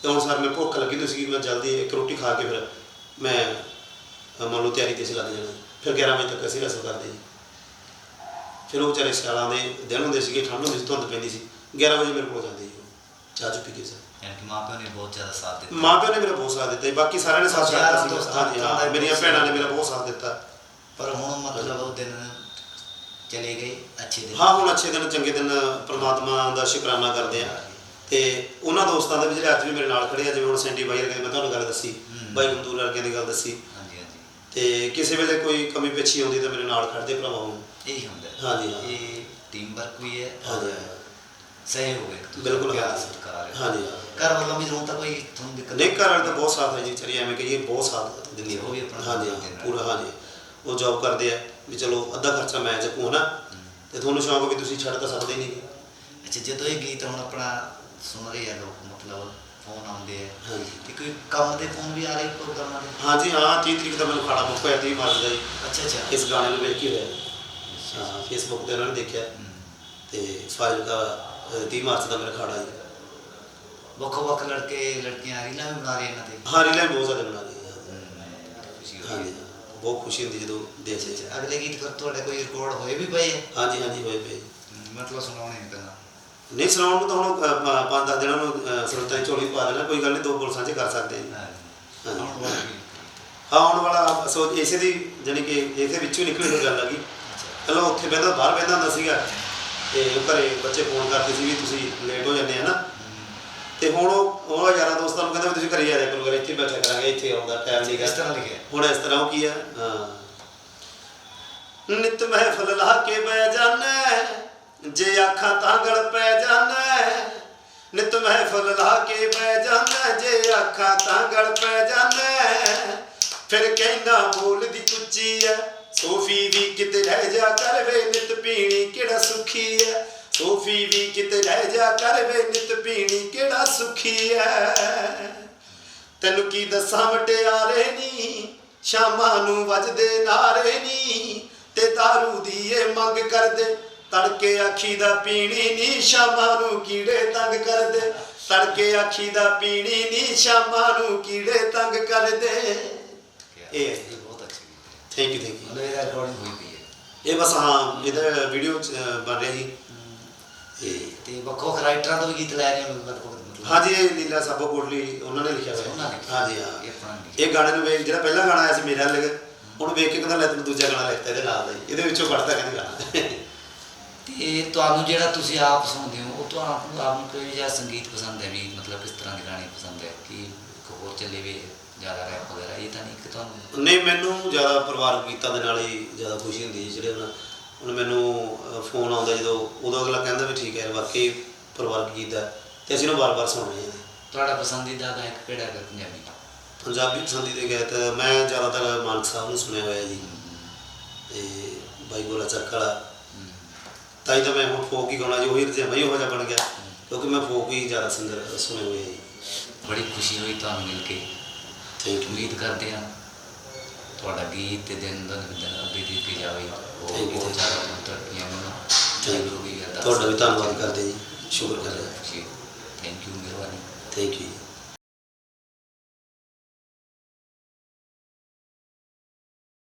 ਤੇ ਹੁਣ ਸਰ ਮੈਂ ਭੁੱਖ ਲੱਗੀ ਸੀਗੀ ਮੈਂ ਜਲਦੀ ਇੱਕ ਰੋਟੀ ਖਾ ਕੇ ਫਿਰ ਮੈਂ ਮੰਨ ਲਓ ਤਿਆਰੀ ਤੇ ਸੀ ਲੱਗ ਜਾਣਾ। ਫਿਰ 11 ਵਜੇ ਤੱਕ ਅਸੀਂ ਰਸਮ ਕਰਦੇ ਜੀ ਫਿਰ ਉਹ ਵਿਚਾਰੇ ਸਿਆਲਾਂ ਦੇ ਦਿਨ ਹੁੰਦੇ ਸੀਗੇ ਠੰਡ ਹੁੰਦੀ ਸੀ ਧੁੰਦ ਪੈਂਦੀ ਸੀ। 11 ਵਜੇ ਮੇਰੇ ਕੋਲ ਜਾਂਦੇ ਜੀ ਚਾਹ ਚੁ ਪੀ ਕੇ ਸਰ। ਯਾਨੀ ਕਿ ਮਾਪਿਆਂ ਨੇ ਬਹੁਤ ਜ਼ਿਆਦਾ ਸਾਥ ਦਿੱਤਾ। ਮਾਂ ਪਿਓ ਨੇ ਮੇਰਾ ਬਹੁਤ ਸਾਥ ਦਿੱਤਾ ਬਾਕੀ ਸਾਰਿਆਂ ਨੇ ਸਾਥ ਦਿੱਤਾ ਸੀ ਹਾਂ ਮੇਰੀਆਂ ਭੈਣਾਂ ਨੇ ਮੇਰਾ ਬਹੁਤ ਸਾਥ ਦਿੱਤਾ। ਪਰ ਹੁਣ ਮਤਲਬ ਉਹ ਦਿਨ ਚਲੇ ਗਏ ਅੱਛੇ ਦਿਨ। ਹਾਂ ਹੁਣ ਅੱਛੇ ਦਿਨ ਚੰਗੇ ਦਿਨ ਪ੍ਰਮਾਤਮਾ ਦਾ ਸ਼ੁਕਰਾਨਾ ਕਰਦੇ ਆ। ਤੇ ਉਹਨਾਂ ਦੋਸਤਾਂ ਦੇ ਜਿਹੜੇ ਅੱਜ ਵੀ ਮੇਰੇ ਨਾਲ ਖੜੇ ਆ ਜਿਵੇਂ ਹੁਣ ਸੈਂਡੀ ਬਾਈ ਵਰਗੇ ਮੈਂ ਤੁਹਾਨੂੰ ਗੱਲ ਦੱਸੀ ਹੂੰ। ਬਾਈ ਗੰਦੂਰ ਵਰਗੇ ਦੀ ਗੱਲ ਦੱਸੀ। ਹਾਂਜੀ ਹਾਂਜੀ। ਤੇ ਕਿਸੇ ਵੇਲੇ ਕੋਈ ਕਮੀ ਪੇਛੀ ਆਉਂਦੀ ਤਾਂ ਮੇਰੇ ਨਾਲ ਖੜਦੇ ਭਰਾਵਾਂ ਨੂੰ ਇਹੀ ਹੁੰਦਾ। ਹੈ। ਹਾਂਜੀ, ਹਾਂ। ਇਹ ਟੀਮ ਵਰਕ ਵੀ ਹੈ ਹਾਂਜੀ, ਹਾਂ। ਸਹਿਯੋਗ ਹੈ। ਬਿਲਕੁਲ, ਹਾਂ। ਸਤਿਕਾਰ। ਹੈ। ਹਾਂਜੀ, ਘਰ ਵੱਲੋਂ ਵੀ ਹੁਣ ਤਾਂ ਕੋਈ ਤੁਹਾਨੂੰ ਦਿੱਕਤ ਨਹੀਂ ਘਰ ਵਾਲੇ ਤਾਂ ਬਹੁਤ ਸਾਥ ਹੈ ਜੀ ਚਰੀ ਐਵੇਂ ਕਹੀਏ ਬਹੁਤ ਸਾਥ ਦਿੰਦੀ ਉਹ ਵੀ ਆਪਣਾ ਹਾਂਜੀ। ਹਾਂ, ਪੂਰਾ ਹਾਂਜੀ। ਉਹ ਜੌਬ ਕਰਦੇ ਆ। ਵੀ ਚਲੋ ਅੱਧਾ ਖਰਚਾ ਮੈਂ ਚੱਕੂ ਹਨਾ। ਤੇ ਤੁਹਾਨੂੰ ਸ਼ੌਂਕ ਵੀ ਤੁਸੀਂ ਛੱਡ ਤਾਂ ਸਕਦੇ ਨਹੀਂ। ਅੱਛਾ ਜਦੋਂ ਇਹ ਗੀਤ ਹੁਣ ਆਪਣਾ ਸੁਣ ਰਹੇ ਆ ਲੋਕ ਮਤਲਬ ਫੋਨ ਆਉਂਦੇ ਆ। ਹਾਂਜੀ। ਤੇ ਕੋਈ ਕੰਮ ਦੇ ਫੋਨ ਵੀ ਆ ਰਹੇ ਪ੍ਰੋਗਰਾਮਾਂ ਦੇ? ਹਾਂਜੀ ਹਾਂ 30 ਤਰੀਕ ਦਾ ਮੈਨੂੰ ਖਾਣਾ ਬੁੱਕ ਹੋਇਆ 30 ਮਾਰਚ ਦਾ ਜੀ ਅੱਛਾ ਅੱਛਾ। ਇਸ ਗਾਣੇ ਨੂੰ ਵੇਖ ਕੇ ਹੋਇਆ। ਹਾਂ ਫੇਸਬੁੱਕ ਤੇ ਉਹਨਾਂ ਨੇ ਦੇਖਿਆ। ਤੇ ਫਾਈਲ ਦਾ 30 ਮਾਰਚ ਦਾ ਮੇਰਾ ਖਾੜਾ ਜੀ ਵੱਖੋ ਵੱਖ ਲੜਕੇ ਲੜਕੀਆਂ ਰੀਲਾਂ ਵੀ ਬਣਾ ਰਹੇ ਇਹਨਾਂ ਤੇ? ਹਾਂ ਰੀਲਾਂ ਬਹੁਤ ਜ਼ਿਆਦਾ ਬਣਾ ਰਹੀ ਹੈ ਖੁਸ਼ੀ ਹੋ ਰਹੀ ਹੈ। ਬਹੁਤ ਖੁਸ਼ੀ ਹੁੰਦੀ ਜਦੋਂ ਦੇਖਦੇ ਅੱਛਾ। ਅਗਲੇ ਗੀਤ ਫਿਰ ਤੁਹਾਡੇ ਕੋਈ ਰਿਕਾਰਡ ਹੋਏ ਵੀ ਪਏ ਹੈ ਹਾਂਜੀ ਹਾਂਜੀ ਹੋਏ ਪਏ। ਮਤਲਬ ਸੁਣਾਉਣੇ ਨਹੀਂ ਪੈਣਾ ਨਹੀਂ ਸੁਣਾਉਣ ਨੂੰ ਤਾਂ ਹੁਣ ਅ, ਪੰਜ ਦਸ ਦਿਨਾਂ ਨੂੰ ਸਰੋਤਾਂ ਦੀ ਝੋਲੀ ਪਾ ਦੇਣਾ ਕੋਈ ਗੱਲ ਨਹੀਂ ਦੋ ਬੋਲ ਸਾਂਝੇ ਕਰ ਸਕਦੇ ਹਾਂ ਹਾਂ ਹਾਂ ਆਉਣ ਵਾਲਾ ਸੋ ਇਸੇ ਦੀ ਜਾਣੀ ਕਿ ਇਸੇ ਵਿੱਚੋਂ ਹੀ ਨਿਕਲੀ ਹੋਈ ਗੱਲ ਅੱਛਾ ਪਹਿਲਾਂ ਉੱਥੇ ਬਹਿੰਦਾ ਬਾਹਰ ਬਹਿੰਦਾ ਹੁੰਦਾ ਸੀਗਾ ਤੇ ਘਰੇ ਬੱਚੇ ਫੋਨ ਕਰਦੇ ਸੀ ਵੀ ਤੁਸੀਂ ਲੇਟ ਹੋ ਜਾਂਦੇ ਆ ਨਾ। ਤੇ ਹੁਣ ਉਹ ਉਹ ਯਾਰਾਂ ਦੋਸਤਾਂ ਨੂੰ ਕਹਿੰਦਾ ਵੀ ਤੁਸੀਂ ਘਰੇ ਆ ਜਾਇਆ ਕਰੋ ਘਰੇ ਇੱਥੇ ਬੈਠਾ ਕਰਾਂਗੇ ਇੱਥੇ ਆਉਂਦਾ ਟਾਈਮ ਨਹੀਂ ਇਸ ਤਰ੍ਹਾਂ ਲਿਖਿਆ ਹੁਣ ਇਸ ਤਰ੍ਹਾਂ ਉਹ ਕੀ ਹੈ ਹਾਂ। ਨਿਤ ਮਹਿਫਲ ਲਾ ਕੇ ਬਹਿ ਜਾਣਾ ਜੇ ਆਖਾਂ ਤਾਂ ਗਲ ਪੈ ਜਾਣਾ ਨਿਤ ਮਹਿਫਲ ਲਾ ਕੇ ਬਹਿ ਜਾਂਦਾ ਜੇ ਅੱਖਾਂ ਤਾਂ ਗਲ ਪੈ ਜਾਂਦਾ ਫਿਰ ਕਹਿੰਦਾ ਬੋਲਦੀ ਕੁੱਚੀ ਐ ਸੋਫੀ ਵੀ ਕਿਤੇ ਰਹਿ ਜਾ ਕਰ ਵੇ ਨਿਤ ਪੀਣੀ ਕਿਹੜਾ ਸੁਖੀ ਐ ਸੋਫੀ ਵੀ ਕਿਤੇ ਰਹਿ ਜਾ ਕਰ ਵੇ ਨਿਤ ਪੀਣੀ ਕਿਹੜਾ ਸੁਖੀ ਐ? ਤੈਨੂੰ ਕੀ ਦੱਸਾਂ ਵਟਿਆਰੇ ਨੀ ਸ਼ਾਮਾਂ ਨੂੰ ਵੱਜਦੇ ਨਾਰੇ ਨੀ ਤੇ दारू ਦੀ ਇਹ ਮੰਗ ਕਰਦੇ। ਤੜਕੇ ਆਖੀ ਦਾ ਪੀਣੀ ਨੀ ਸ਼ਾਮਾਂ ਨੂੰ ਕੀੜੇ ਤੰਗ ਕਰਦੇ। ਤੜਕੇ ਆਖੀ ਦਾ ਪੀਣੀ ਨੀ ਸ਼ਾਮਾਂ ਨੂੰ ਕੀੜੇ ਤੰਗ ਕਰਦੇ। ਇਹ। ਇਹ ਬਹੁਤ ਅੱਛੀ ਥੈਂਕ ਯੂ ਥੈਂਕ ਯੂ ਮਤਲਬ ਇਹਦਾ ਰਿਕਾਰਡਿੰਗ ਹੋਈ ਪਈ ਹੈ। ਇਹ ਬਸ ਹਾਂ ਇਹਦਾ ਵੀਡੀਓ ਬਣ ਰਿਹਾ ਤੇ ਤੇ ਵੱਖੋ ਵੱਖ ਰਾਈਟਰਾਂ ਤੋਂ ਵੀ ਗੀਤ ਲੈ ਰਹੇ ਹੋ ਮਤਲਬ? ਹਾਂਜੀ ਇਹ ਲੀਲਾ ਸਾਬੋ ਕੋਟਲੀ ਉਹਨਾਂ ਨੇ ਲਿਖਿਆ ਉਹਨਾਂ ਹੋਇਆ ਨੇ ਲਿਖਿਆ। ਹਾਂਜੀ ਹਾਂ। ਇਹ ਆਪਣਾ ਨਹੀਂ। ਲਿਖਿਆ। ਇਹ ਗਾਣੇ ਨੂੰ ਵੇਖ ਜਿਹੜਾ ਪਹਿਲਾ ਗਾਣਾ ਆਇਆ ਸੀ ਮੇਰਾ ਲੱਗ ਉਹਨੂੰ ਵੇਖ ਕੇ ਕਹਿੰਦਾ ਲੈ ਤੈਨੂੰ ਦੂਜਾ ਗਾਣਾ ਲਿਖਤਾ ਇਹਦੇ ਨਾਲ ਦਾ ਹੀ ਇਹਦੇ ਵਿੱਚੋਂ ਕੱਢਤਾ ਕਹਿੰਦੇ ਗਾਣਾ। ਤੇ ਤੁਹਾਨੂੰ ਜਿਹੜਾ ਤੁਸੀਂ ਆਪ ਸੁਣਦੇ ਹੋ ਉਹ ਤੁਹਾਨੂੰ ਆਪ ਨੂੰ ਕੋਈ ਜਿਹਾ ਸੰਗੀਤ ਪਸੰਦ ਹੈ ਵੀ ਮਤਲਬ ਕਿਸ ਤਰ੍ਹਾਂ ਦੇ ਗਾਣੇ ਪਸੰਦ ਹੈ? ਕਿ ਇੱਕ ਹੋਰ ਚੱਲੇ ਵੀ ਜ਼ਿਆਦਾ ਰੈਪ ਵਗੈਰਾ ਇਹ ਤਾਂ ਨਹੀਂ ਕਿ ਤੁਹਾਨੂੰ ਨਹੀਂ ਮੈਨੂੰ ਜ਼ਿਆਦਾ ਪਰਿਵਾਰਕ ਗੀਤਾਂ ਦੇ ਨਾਲ ਹੀ ਜ਼ਿਆਦਾ ਖੁਸ਼ੀ ਹੁੰਦੀ ਹੈ ਜਿਹੜੇ ਹੁਣ ਹੁਣ ਮੈਨੂੰ ਫੋਨ ਆਉਂਦਾ ਜਦੋਂ ਉਦੋਂ ਅਗਲਾ ਕਹਿੰਦਾ ਵੀ ਠੀਕ ਹੈ ਵਾਕਈ ਪਰਿਵਾਰਕ ਗੀਤ ਹੈ। ਤੇ ਅਸੀਂ ਉਹਨੂੰ ਵਾਰ-ਵਾਰ ਸੁਣਾਉਂਦੇ ਹਾਂ। ਤੁਹਾਡਾ ਪਸੰਦੀਦਾ ਗਾਇਕ ਕਿਹੜਾ ਹੈ ਪੰਜਾਬੀ? ਪੰਜਾਬੀ ਪਸੰਦੀਦੇ ਗੀਤ ਮੈਂ ਜ਼ਿਆਦਾਤਰ ਮਾਨ ਸਾਹਿਬ ਨੂੰ ਸੁਣਿਆ ਹੋਇਆ ਜੀ। ਤੇ ਬਾਈ ਗੋਲਾ ਚੱਕ ਵਾਲਾ। ਤਾਂ ਹੀ ਤਾਂ ਮੈਂ ਹੁਣ ਫੋਕ ਹੀ ਗਾਉਣਾ ਜੀ ਉਹੀ ਰਜਿਆ ਬਈ ਉਹ ਜਿਹਾ ਬਣ ਗਿਆ। ਕਿਉਂਕਿ ਮੈਂ ਫੋਕ ਹੀ ਜ਼ਿਆਦਾ ਸਿੰਗਰ ਸੁਣੇ ਹੋਏ ਜੀ। ਬੜੀ ਖੁਸ਼ੀ ਹੋਈ ਤੁਹਾਨੂੰ ਮਿਲ ਕੇ। ਥੈਂਕ ਯੂ ਉਮੀਦ ਕਰਦੇ ਹਾਂ ਤੁਹਾਡਾ ਗੀਤ ਤੇ ਦਿਨ ਦਿਨ ਦਿਨ ਅੱਗੇ ਦੀ ਜਾਵੇ। ਤਰੱਕੀਆਂ ਵੀ ਅਰਦਾਸ ਤੁਹਾਡਾ ਵੀ ਧੰਨਵਾਦ ਕਰਦੇ ਜੀ। ਸ਼ੁਕਰ ਕਰਦੇ ਥੈਂਕ ਯੂ ਮਿਹਰਬਾਨੀ। Thank you